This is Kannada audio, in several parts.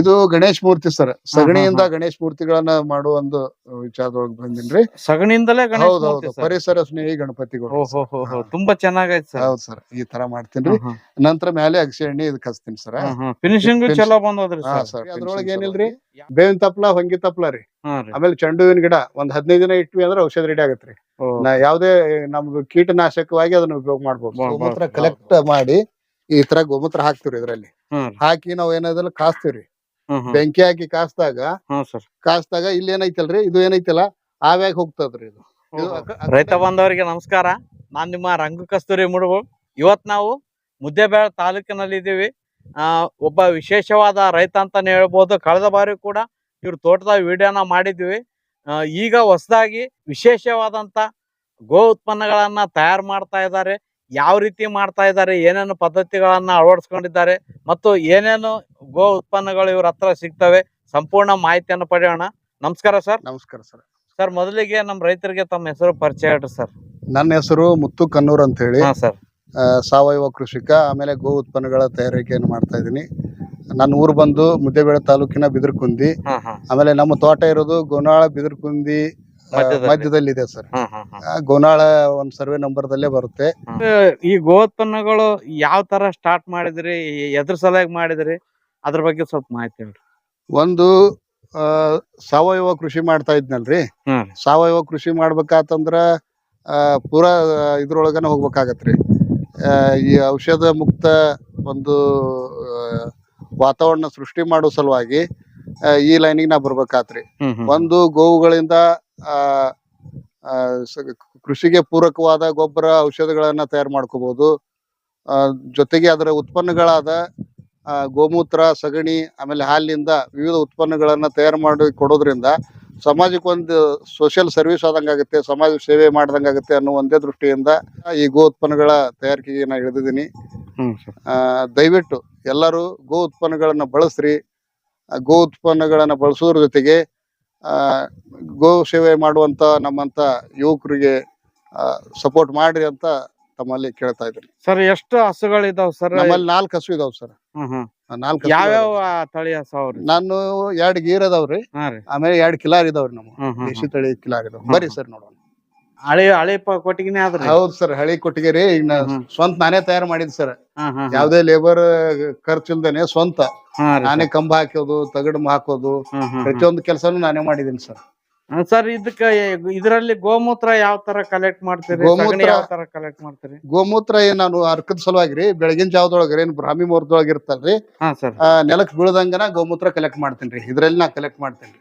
ಇದು ಗಣೇಶ್ ಮೂರ್ತಿ ಸರ್. ಸಗಣಿಯಿಂದ ಗಣೇಶ ಮೂರ್ತಿಗಳನ್ನ ಮಾಡುವ ಒಂದು ವಿಚಾರದೊಳಗೆ ಬಂದಿನ್ರಿ. ಸಗಣಿಯಿಂದಲೇ ಹೌದೌದು? ಪರಿಸರ ಸ್ನೇಹಿ ಗಣಪತಿಗಳು. ತುಂಬಾ ಚೆನ್ನಾಗೈತೆ ಸರ್. ಹೌದು ಸರ್. ಈ ತರ ಮಾಡ್ತೀನಿ ನಂತರ ಮೇಲೆ ಅಗಸೆ ಎಣ್ಣೆ ಇದಕ್ಕೆ ಹಚ್ತೀನಿ ಸರ್. ಫಿನಿಶಿಂಗ್ ಚಲೋ ಬಂದದ್ರಿ ಸರ್. ಸರ್. ಅದ್ರೊಳಗೆ ಏನಿಲ್ರಿ? ಬೇವಿನ ತಪ್ಲ ಹೊಂಗಿ ತಪ್ಲ ರೀ. ಆಮೇಲೆ ಚೆಂಡು ಹೂವಿನ ಗಿಡ ಒಂದ್ ಹದಿನೈದು ದಿನ ಇಟ್ವಿ ಅಂದ್ರೆ ಔಷಧ ರೆಡಿ ಆಗತ್ರಿ. ನಾ ಯಾವ್ದೇ ನಮ್ದು ಕೀಟನಾಶಕವಾಗಿ ಅದನ್ನ ಉಪಯೋಗ ಮಾಡ್ಬೋದು. ಕಲೆಕ್ಟ್ ಮಾಡಿ ಈ ತರ ಗೋಮೂತ್ರ ಹಾಕ್ತಿವ್ರಿ ಇದ್ರಲ್ಲಿ. ಹಾಕಿ ನಾವ್ ಏನಾದ್ರೂ ಕಾಸ್ತೀವ್ರಿ. ಬೆಂಕಿ ಹಾಕಿ ಕಾಸ್ದಾಗ ಕಾಸ್ದಾಗ ಇಲ್ಲಿ ಏನೈತಲ್ರಿ? ಇದು ಏನೈತಲ್ಲ? ಆವ್ಯಾಗ ಹೋಗ್ತದ್ರಿ ಇದು. ರೈತ ಬಾಂಧವರಿಗೆ ನಮಸ್ಕಾರ. ನಾನ್ ನಿಮ್ಮ ರಂಗು ಕಸ್ತೂರಿ ಮುಡುಗು ಇವತ್ ನಾವು ಮುದ್ದೇಬೇಳ ತಾಲೂಕಿನಲ್ಲಿ ಇದ್ದೀವಿ ಆ ಒಬ್ಬ ವಿಶೇಷವಾದ ರೈತ ಅಂತಾನೆ ಹೇಳ್ಬೋದು. ಕಳೆದ ಬಾರಿ ಕೂಡ ಇವ್ರ ತೋಟದ ವಿಡಿಯೋನ ಮಾಡಿದ್ವಿ. ಆ, ಈಗ ಹೊಸದಾಗಿ ವಿಶೇಷವಾದಂತ ಗೋ ಉತ್ಪನ್ನಗಳನ್ನ ತಯಾರು ಮಾಡ್ತಾ ಇದ್ದಾರೆ. ಯಾವ ರೀತಿ ಮಾಡ್ತಾ ಇದ್ದಾರೆ ಏನೇನು ಪದ್ಧತಿಗಳನ್ನ ಅಳವಡಿಸ್ಕೊಂಡಿದ್ದಾರೆ ಮತ್ತು ಏನೇನು ಗೋ ಉತ್ಪನ್ನಗಳು ಇವ್ರ ಹತ್ರ ಸಿಗ್ತವೆ ಸಂಪೂರ್ಣ ಮಾಹಿತಿಯನ್ನು ಪಡೆಯೋಣ. ನಮಸ್ಕಾರ ಸರ್. ನಮಸ್ಕಾರ ಸರ್. ಸರ್ ಮೊದಲಿಗೆ ನಮ್ಮ ರೈತರಿಗೆ ತಮ್ಮ ಹೆಸರು ಪರಿಚಯ ಹೇಳ್ರಿ ಸರ್. ನನ್ನ ಹೆಸರು ಮುತ್ತು ಕನ್ನೂರ್ ಅಂತ ಹೇಳಿ ಹಾ ಸರ್. ಆ, ಸಾವಯವ ಕೃಷಿಕ ಆಮೇಲೆ ಗೋ ಉತ್ಪನ್ನಗಳ ತಯಾರಿಕೆಯನ್ನು ಮಾಡ್ತಾ ಇದ್ದೀನಿ. ನನ್ನ ಊರು ಬಂದು ಮುದ್ದೇಬೇಳೆ ತಾಲೂಕಿನ ಬಿದರ್ಕುಂದಿ. ಹಾ ಹಾ. ಆಮೇಲೆ ನಮ್ಮ ತೋಟ ಇರೋದು ಗೋನಾಳ ಬಿದರ್ಕುಂದಿ ಮಧ್ಯದಲ್ಲಿ. ಇದೆ ಸರ್. ಹಾ ಹಾ ಹಾ ಗೋನಾಳ ಒಂದ್ ಸರ್ವೆ ನಂಬರ್ ದಲ್ಲೇ ಬರುತ್ತೆ ಈ ಗೋತ್ಪನ್ನಗಳು ಯಾವ ತರ ಸ್ಟಾರ್ಟ್ ಮಾಡಿದ್ರಿ ಎದ್ರ ಸಲುವಾಗಿ ಮಾಡಿದ್ರಿ ಅದ್ರ ಬಗ್ಗೆ ಸ್ವಲ್ಪ ಮಾಹಿತಿ ಹೇಳ್ರಿ. ಒಂದು ಆ, ಸಾವಯವ ಕೃಷಿ ಮಾಡ್ತಾ ಇದ್ನಲ್ರಿ. ಸಾವಯವ ಕೃಷಿ ಮಾಡ್ಬೇಕಾತಂದ್ರ ಪೂರಾ ಇದ್ರೊಳಗನ ಹೋಗ್ಬೇಕಾಗತ್ರಿ. ಆ, ಈ ಔಷಧ ಮುಕ್ತ ಒಂದು ವಾತಾವರಣ ಸೃಷ್ಟಿ ಮಾಡೋ ಸಲುವಾಗಿ ಈ ಲೈನಿಗೆ ನಾ ಬರ್ಬೇಕಾತ್ರಿ. ಒಂದು ಗೋವುಗಳಿಂದ ಆ ಕೃಷಿಗೆ ಪೂರಕವಾದ ಗೊಬ್ಬರ ಔಷಧಗಳನ್ನ ತಯಾರು ಮಾಡ್ಕೋಬಹುದು ಜೊತೆಗೆ ಅದರ ಉತ್ಪನ್ನಗಳಾದ ಗೋಮೂತ್ರ ಸಗಣಿ ಆಮೇಲೆ ಹಾಲಿನಿಂದ ವಿವಿಧ ಉತ್ಪನ್ನಗಳನ್ನ ತಯಾರು ಮಾಡಿ ಕೊಡೋದ್ರಿಂದ ಸಮಾಜಕ್ಕೆ ಒಂದು ಸೋಷಿಯಲ್ ಸರ್ವಿಸ್ ಆದಂಗಾಗುತ್ತೆ ಸಮಾಜ ಸೇವೆ ಮಾಡ್ದಂಗಾಗುತ್ತೆ ಅನ್ನೋ ಒಂದೇ ದೃಷ್ಟಿಯಿಂದ ಈ ಗೋ ಉತ್ಪನ್ನಗಳ ತಯಾರಿಕೆಗೆ ನಾ ಹಿಡಿದಿದ್ದೀನಿ. ದಯವಿಟ್ಟು ಎಲ್ಲರೂ ಗೋ ಉತ್ಪನ್ನಗಳನ್ನ ಬಳಸ್ರಿ. ಗೋ ಉತ್ಪನ್ನಗಳನ್ನ ಬಳಸೋದ್ರ ಜೊತೆಗೆ ಗೋ ಸೇವೆ ಮಾಡುವಂತ ನಮ್ಮಂತ ಯುವಕರಿಗೆ ಸಪೋರ್ಟ್ ಮಾಡ್ರಿ ಅಂತ ತಮ್ಮಲ್ಲಿ ಕೇಳ್ತಾ ಇದ್ದೀನಿ. ಸರ್ ಎಷ್ಟು ಹಸುಗಳಿದಾವ್ ಸರ್? ನಮ್ಮಲ್ಲಿ ನಾಲ್ಕು ಹಸು ಇದಾವ್ ಸರ್. ನಾಲ್ಕು ಹಸು ಯಾವ್ಯಾವ. ತಳಿ ಹಸಾವ್ರಿ ನಾನು ಎರಡ್ ಗೀರ್ ಅದಾವ್ರಿ ಆಮೇಲೆ ಎರಡ್ ಕಿಲಾರ್ ಇದಾವ್ರಿ ನಮ್ಮ. ದೇಶಿ ತಳಿ ಕಿಲಾರ್ ಇದಾವ್. ಬರೀ ಬರ್ರಿ ಸರ್ ನೋಡೋಣ. ಹಳೆ ಹಳೆ ಪಾ ಕೊಟ್ಟಿಗೆನೇ ಆದ್ರಿ? ಹೌದ್ ಸರ್ ಹಳಿ ಕೊಟ್ಟಿಗೆ ರೀ. ಈಗ ಸ್ವಂತ ನಾನೇ ತಯಾರು ಮಾಡಿದ್ ಸರ್. ಯಾವ್ದೇ ಲೇಬರ್ ಖರ್ಚಿಲ್ದೇನೆ ಸ್ವಂತ. ನಾನೇ ಕಂಬ ಹಾಕೋದು ತಗಡು ಹಾಕೋದು. ಪ್ರತಿಯೊಂದು ಕೆಲಸನು ನಾನೇ ಮಾಡಿದೀನಿ ಸರ್ ಸರ್ ಇದಕ್ಕ ಇದರಲ್ಲಿ ಗೋಮೂತ್ರ ಯಾವ ತರ ಕಲೆಕ್ಟ್ ಮಾಡ್ತೀರಿ? ಗೋಮೂತ್ರ- ಯಾವ ತರ ಕಲೆಕ್ಟ್ ಮಾಡ್ತೀರಿ? ಗೋಮೂತ್ರ ಏನ್ ನಾನು ಅರ್ಕದ ಸಲುವಾಗಿ ರೀ ಬೆಳಗಿನ ಜಾವದೊಳಗ ಏನ್ ಬ್ರಾಹ್ಮಿ ಮುಹೂರ್ತದೊಳಗ ಇರ್ತಲ್ರಿ ಹಾ ಸರ್ ನೆಲಕ್ ಬೀಳದಂಗನ ಗೋಮೂತ್ರ ಕಲೆಕ್ಟ್ ಮಾಡ್ತೀನಿ ರೀ ಇದ್ರಲ್ಲಿ ನಾ ಕಲೆಕ್ಟ್ ಮಾಡ್ತೇನ್ರಿ.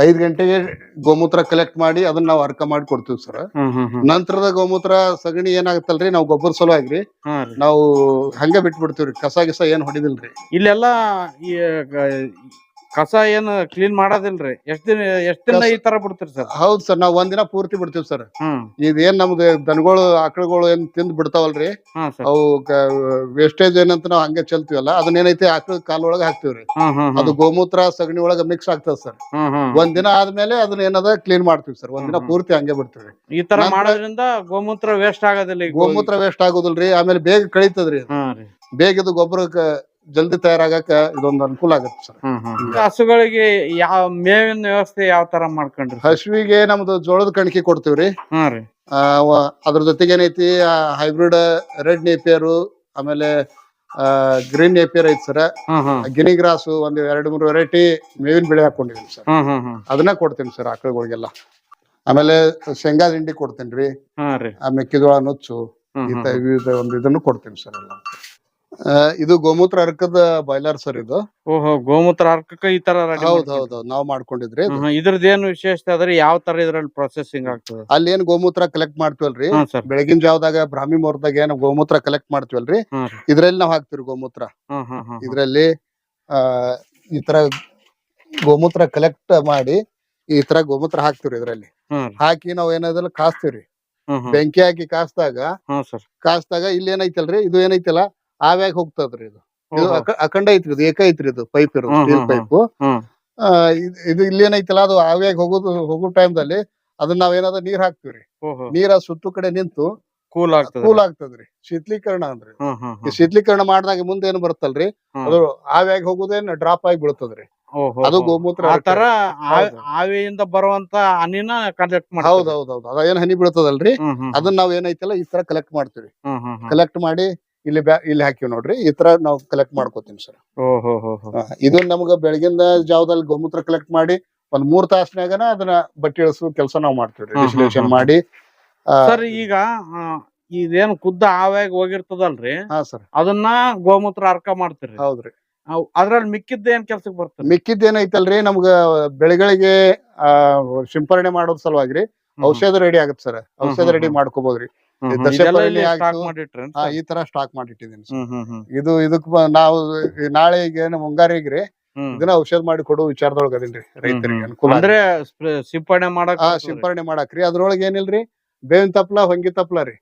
ಐದ್ ಗಂಟೆಗೆ ಗೋಮೂತ್ರ ಕಲೆಕ್ಟ್ ಮಾಡಿ ಅದನ್ನ ನಾವು ಅರ್ಕ ಮಾಡಿ ಕೊಡ್ತೀವಿ ಸರ್ ನಂತರದ ಗೋಮೂತ್ರ ಸಗಣಿ ಏನಾಗತ್ತಲ್ರಿ ನಾವು ಗೊಬ್ಬರ ಸಲುವಾಗಿ ರೀ. ನಾವು ಹಂಗೆ ಬಿಟ್ಬಿಡ್ತೀವ್ರಿ. ಕಸ ಗಿಸ ಏನ್ ಹೊಡಿದಿಲ್ರಿ. ಇಲ್ಲೆಲ್ಲಾ ಕಸ ಏನು ಕ್ಲೀನ್ ಮಾಡೋದಿಲ್ರಿ. ಎಷ್ಟ್ ದಿನ ಎಷ್ಟ್ ದಿನ ಈ ತರ ಬಿಡ್ತೀರಿ ಸರ್? ಹೌದ್ ಸರ್ ನಾವ್ ಒಂದಿನ ಪೂರ್ತಿ ಬಿಡ್ತೀವಿ ಸರ್. ಹ್ಮ್. ಇದೇನ್ ನಮ್ದು ದನಗಳು ಆಕಳುಗಳು ಏನ್ ತಿಂದ್ ಬಿಡ್ತಾವಲ್ರಿ ಹಾ ಸರ್. ಅವು ವೇಸ್ಟೇಜ್ ಏನಂತ ನಾವ್ ಹಂಗೆ ಚೆಲ್ತೀವಲ್ಲ ಅದನ್ನ ಏನೈತಿ ಆಕಳ ಕಾಲೊಳಗ ಹಾಕ್ತಿವ್ರಿ. ಹ್ಮ್ ಹ್ಮ್ ಅದು ಗೋಮೂತ್ರ ಸಗಣಿ ಒಳಗ ಮಿಕ್ಸ್ ಆಗ್ತದ ಸರ್. ಹ್ಮ್ ಹ್ಮ್. ಒಂದ್ ದಿನ ಆದ್ಮೇಲೆ ಅದನ್ನ ಏನದ ಕ್ಲೀನ್ ಮಾಡ್ತೀವಿ ಸರ್. ಒಂದಿನ ಪೂರ್ತಿ ಹಂಗೆ ಬಿಡ್ತೀವಿ. ಈ ತರ ನಂತ್ರ- ಮಾಡೋದ್ರಿಂದ ಗೋಮೂತ್ರ ವೇಸ್ಟ್ ಆಗೋದಿಲ್ಲ ಗೋಮೂತ್ರ ವೇಸ್ಟ್ ಆಗೋದಿಲ್ರಿ ಆಮೇಲೆ ಬೇಗ ಕಳೀತದ್ರಿ. ಹಾ ರೀ. ಬೇಗ ಇದು ಗೊಬ್ಬರಕ್ಕ ಜಲ್ದಿ ತಯಾರಾಗಕ ಇದೊಂದು ಅನುಕೂಲ ಆಗತ್ತೆ ಸರ್. ಹಸುಗಳಿಗೆ ಯಾವ ಮೇವಿನ ವ್ಯವಸ್ಥೆ ಯಾವ ತರ ಮಾಡ್ಕೊಂಡ್ರಿ ಹಸುವಿಗೆ ನಮ್ದು ಜೋಳದ ಕಣಕಿ ಕೊಡ್ತೀವ್ರಿ ಹಾ ರೀ. ಆ, ವ- ಅದ್ರ ಜೊತೆಗೆ ಏನೈತಿ ಹೈಬ್ರಿಡ್ ರೆಡ್ ನೇಪಿಯರು ಆಮೇಲೆ ಗ್ರೀನ್ ನೇಪಿಯರ್ ಐತಿ ಸರ್. ಗಿನಿ ಗ್ರಾಸು ಒಂದ್ ಎರಡ್ ಮೂರು ವೆರೈಟಿ ಮೇವಿನ ಬೆಳೆ ಹಾಕೊಂಡಿದೀನಿ ಸರ್. ಅದನ್ನ ಕೊಡ್ತೀನಿ ಸರ್ ಆಕಳುಗಳಿಗೆಲ್ಲ. ಆಮೇಲೆ ಶೇಂಗಾ ಹಿಂಡಿ ಕೊಡ್ತೀನಿ ಹಾ ರೀ. ಆ ಮೆಕ್ಕೆಜೋಳ ನುಚ್ಚು ಈ ಹ್ಮ್ ತ- ವಿವಿಧ ಒಂದು ಇದನ್ನು ಕೊಡ್ತೀನಿ ಸರ್ ಎಲ್ಲ. ಇದು ಗೋಮೂತ್ರ ಅರ್ಕದ ಬಾಯ್ಲರ್ ಸರ್ ಇದು. ಓಹೋ ಗೋಮೂತ್ರ ಅರ್ಕಕ್ಕೆ ಈ ತರ ರೆಡಿ ಹೌದ್ ಹೌದು ನಾವ್ ಮಾಡ್ಕೊಂಡಿದ್ರಿ ಇದ್ರದ ಏನು ವಿಶೇಷತೆ ಅದ್ರಿ ಯಾವ ತರ ಇದ್ರಲ್ಲಿ ಪ್ರೊಸೆಸಿಂಗ್ ಆಗ್ತದೆ? ಅಲ್ಲಿ ಏನ್ ಗೋಮೂತ್ರ ಕಲೆಕ್ಟ್ ಮಾಡ್ತೀವಲ್ರಿ? ಹಾ ಸರ್. ಬೆಳಗಿನ ಜಾವದಾಗ ಬ್ರಾಹ್ಮಿ ಮುಹೂರ್ತದಾಗ ಏನ್ ಗೋಮೂತ್ರ ಕಲೆಕ್ಟ್ ಮಾಡ್ತೀವಲ್ರಿ? ಇದ್ರಲ್ಲಿ ನಾವ್ ಹಾಕ್ತಿವ್ರಿ ಗೋಮೂತ್ರ. ಇದ್ರಲ್ಲಿ ಆ ಈ ತರ ಗೋಮೂತ್ರ ಕಲೆಕ್ಟ್ ಮಾಡಿ ಈ ತರ ಗೋಮೂತ್ರ ಹಾಕ್ತಿವ್ರಿ ಇದ್ರಲ್ಲಿ. ಹಾಕಿ ನಾವ್ ಏನಾದ್ರೂ ಕಾಸ್ತೀವ್ರಿ. ಬೆಂಕಿ ಹಾಕಿ ಕಾಸ್ದಾಗ ಸರ್. ಕಾಸ್ದಾಗ ಇಲ್ಲಿ ಏನೈತಲ್ರಿ ಇದು ಏನೈತಲ್ಲ? ಆವ್ಯಾಗ ಹೋಗ್ತದ್ರಿ ಇದು? ಇದು. ಅಕ- ಅಖಂಡ ಐತ್ರಿ ಇದು ಏಕ ಐತ್ರಿ ಇದು ಪೈಪ್ ಇರೋದು ಹ್ಮ್, ಸ್ಟೀಲ್ ಹ್ಮ್, ಪೈಪ್. ಹ್ಮ್. ಇದು ಇಲ್ಲಿ ಏನೈತಲ್ಲ ಅದು ಆವ್ಯಾಗ ಹೋಗೋದು ಹೋಗೋ ಟೈಮ್ದಲ್ಲಿ ಅದನ್ನ ನಾವ್ ಏನಾದ್ರು ನೀರ್ ಹಾಕ್ತಿವ್ರಿ. ಓಹೋ. ನೀರ ಸುತ್ತು ಕಡೆ ನಿಂತು ಕೂಲ್ ಆಗ್ತದೆ. ಕೂಲ್ ಆಗ್ತದ್ರಿ. ಶೀತಲೀಕರಣ ಅಂದ್ರಿ. ಹ್ಮ್ ಹ್ಮ್ ಈ ಶೀತಲೀಕರಣ ಮಾಡಿದಾಗ ಮುಂದೆ ಏನು ಬರುತ್ತಲ್ರಿ? ಹ್ಮ್. ಅದು ಆವಿಯಾಗಿ ಹೋಗುದೇನ್ ಡ್ರಾಪ್ ಆಗಿ ಬೀಳ್ತದ್ರಿ. ಓಹೋ. ಅದು ಹೋ. ಗೋಮೂತ್ರ ಆ ತರ ಆ-. ಆವಿಯಿಂದ ಬರುವಂತ ಹನಿನ ಕಲೆಕ್ಟ್ ಹೌದ್ ಹೌದ್ ಹೌದ್ ಅದ ಏನ್ ಹನಿ ಬೀಳ್ತದಲ್ರಿ ಅದನ್ನ ನಾವ್ ಏನೈತಲ್ಲ ಈ ತರ ಕಲೆಕ್ಟ್ ಮಾಡ್ತೀವಿ. ಕಲೆಕ್ಟ್ ಮಾಡಿ ಇಲ್ಲಿ ಬ್ಯಾ ಇಲ್ಲಿ ಹಾಕಿವಿ ನೋಡ್ರಿ ಈ ತರ ನಾವು ಕಲೆಕ್ಟ್ ಮಾಡ್ಕೋತೀವಿ ಸರ್. ಇದು ನಮ್ಗ ಬೆಳಗಿಂದ ಜಾವದಲ್ಲಿ ಗೋಮೂತ್ರ ಕಲೆಕ್ಟ್ ಮಾಡಿ ಒಂದ್ ಮೂರ್ ತಾಸ್ನ್ಯಾಗನ ಅದನ್ನ ಬಟ್ಟಿ ಇಳಿಸೋ ಕೆಲಸ ನಾವು ಮಾಡ್ತೀವಿ ಡಿಸ್ಟಿಲೇಷನ್ ಮಾಡಿ. ಸರ್ ಈಗ ಇದೇನ್ ಖುದ್ದ ಆವಾಗ ಹೋಗಿರ್ತದಲ್ರಿ? ಹಾ ಸರ್ ಅದನ್ನ ಗೋಮೂತ್ರ ಅರ್ಕ ಮಾಡ್ತೀರಿ. ಹೌದ್ರಿ. ಅದ್ರಲ್ಲಿ ಮಿಕ್ಕಿದ್ದ ಏನ್ ಕೆಲ್ಸಕ್ಕೆ ಬರ್ತದೆ ಮಿಕ್ಕಿದ್ದೇನೈತಲ್ರಿ ನಮ್ಗ ಬೆಳೆಗಳಿಗೆ ಆ ಸಿಂಪರಣೆ ಮಾಡೋದ್ ಸಲುವಾಗಿ ಔಷಧ ರೆಡಿ ಆಗುತ್ತೆ ಸರ್. ಔಷಧ ರೆಡಿ. ಮಾಡ್ಕೋಬಹುದ್ರಿ ಈ ತರ ಸ್ಟಾಕ್ ಮಾಡಿಟ್ಟಿದ್ದೀನಿ ಇದು ಇದಕ್ ನಾವು ನಾಳೆ ಈಗ ನಮ್ಮ ಮುಂಗಾರಿಗ್ರಿ ಇದನ್ನ ಔಷಧ ಮಾಡಿ ಕೊಡೋ ವಿಚಾರದೊಳಗ ಅದೇನ್ರಿ ರೈತರಿಗೆ. ಅನುಕೂಲ ಅಂದ್ರೆ ಸಿಂಪಡಣೆ ಮಾಡಕ್. ಸಿಂಪರಣೆ ಮಾಡಾಕ್ರಿ. ಅದ್ರೊಳಗ ಏನಿಲ್ರಿ? ಬೇವಿನ ತಪ್ಲ ಹೊಂಗಿ ತಪ್ಲ ರೀ.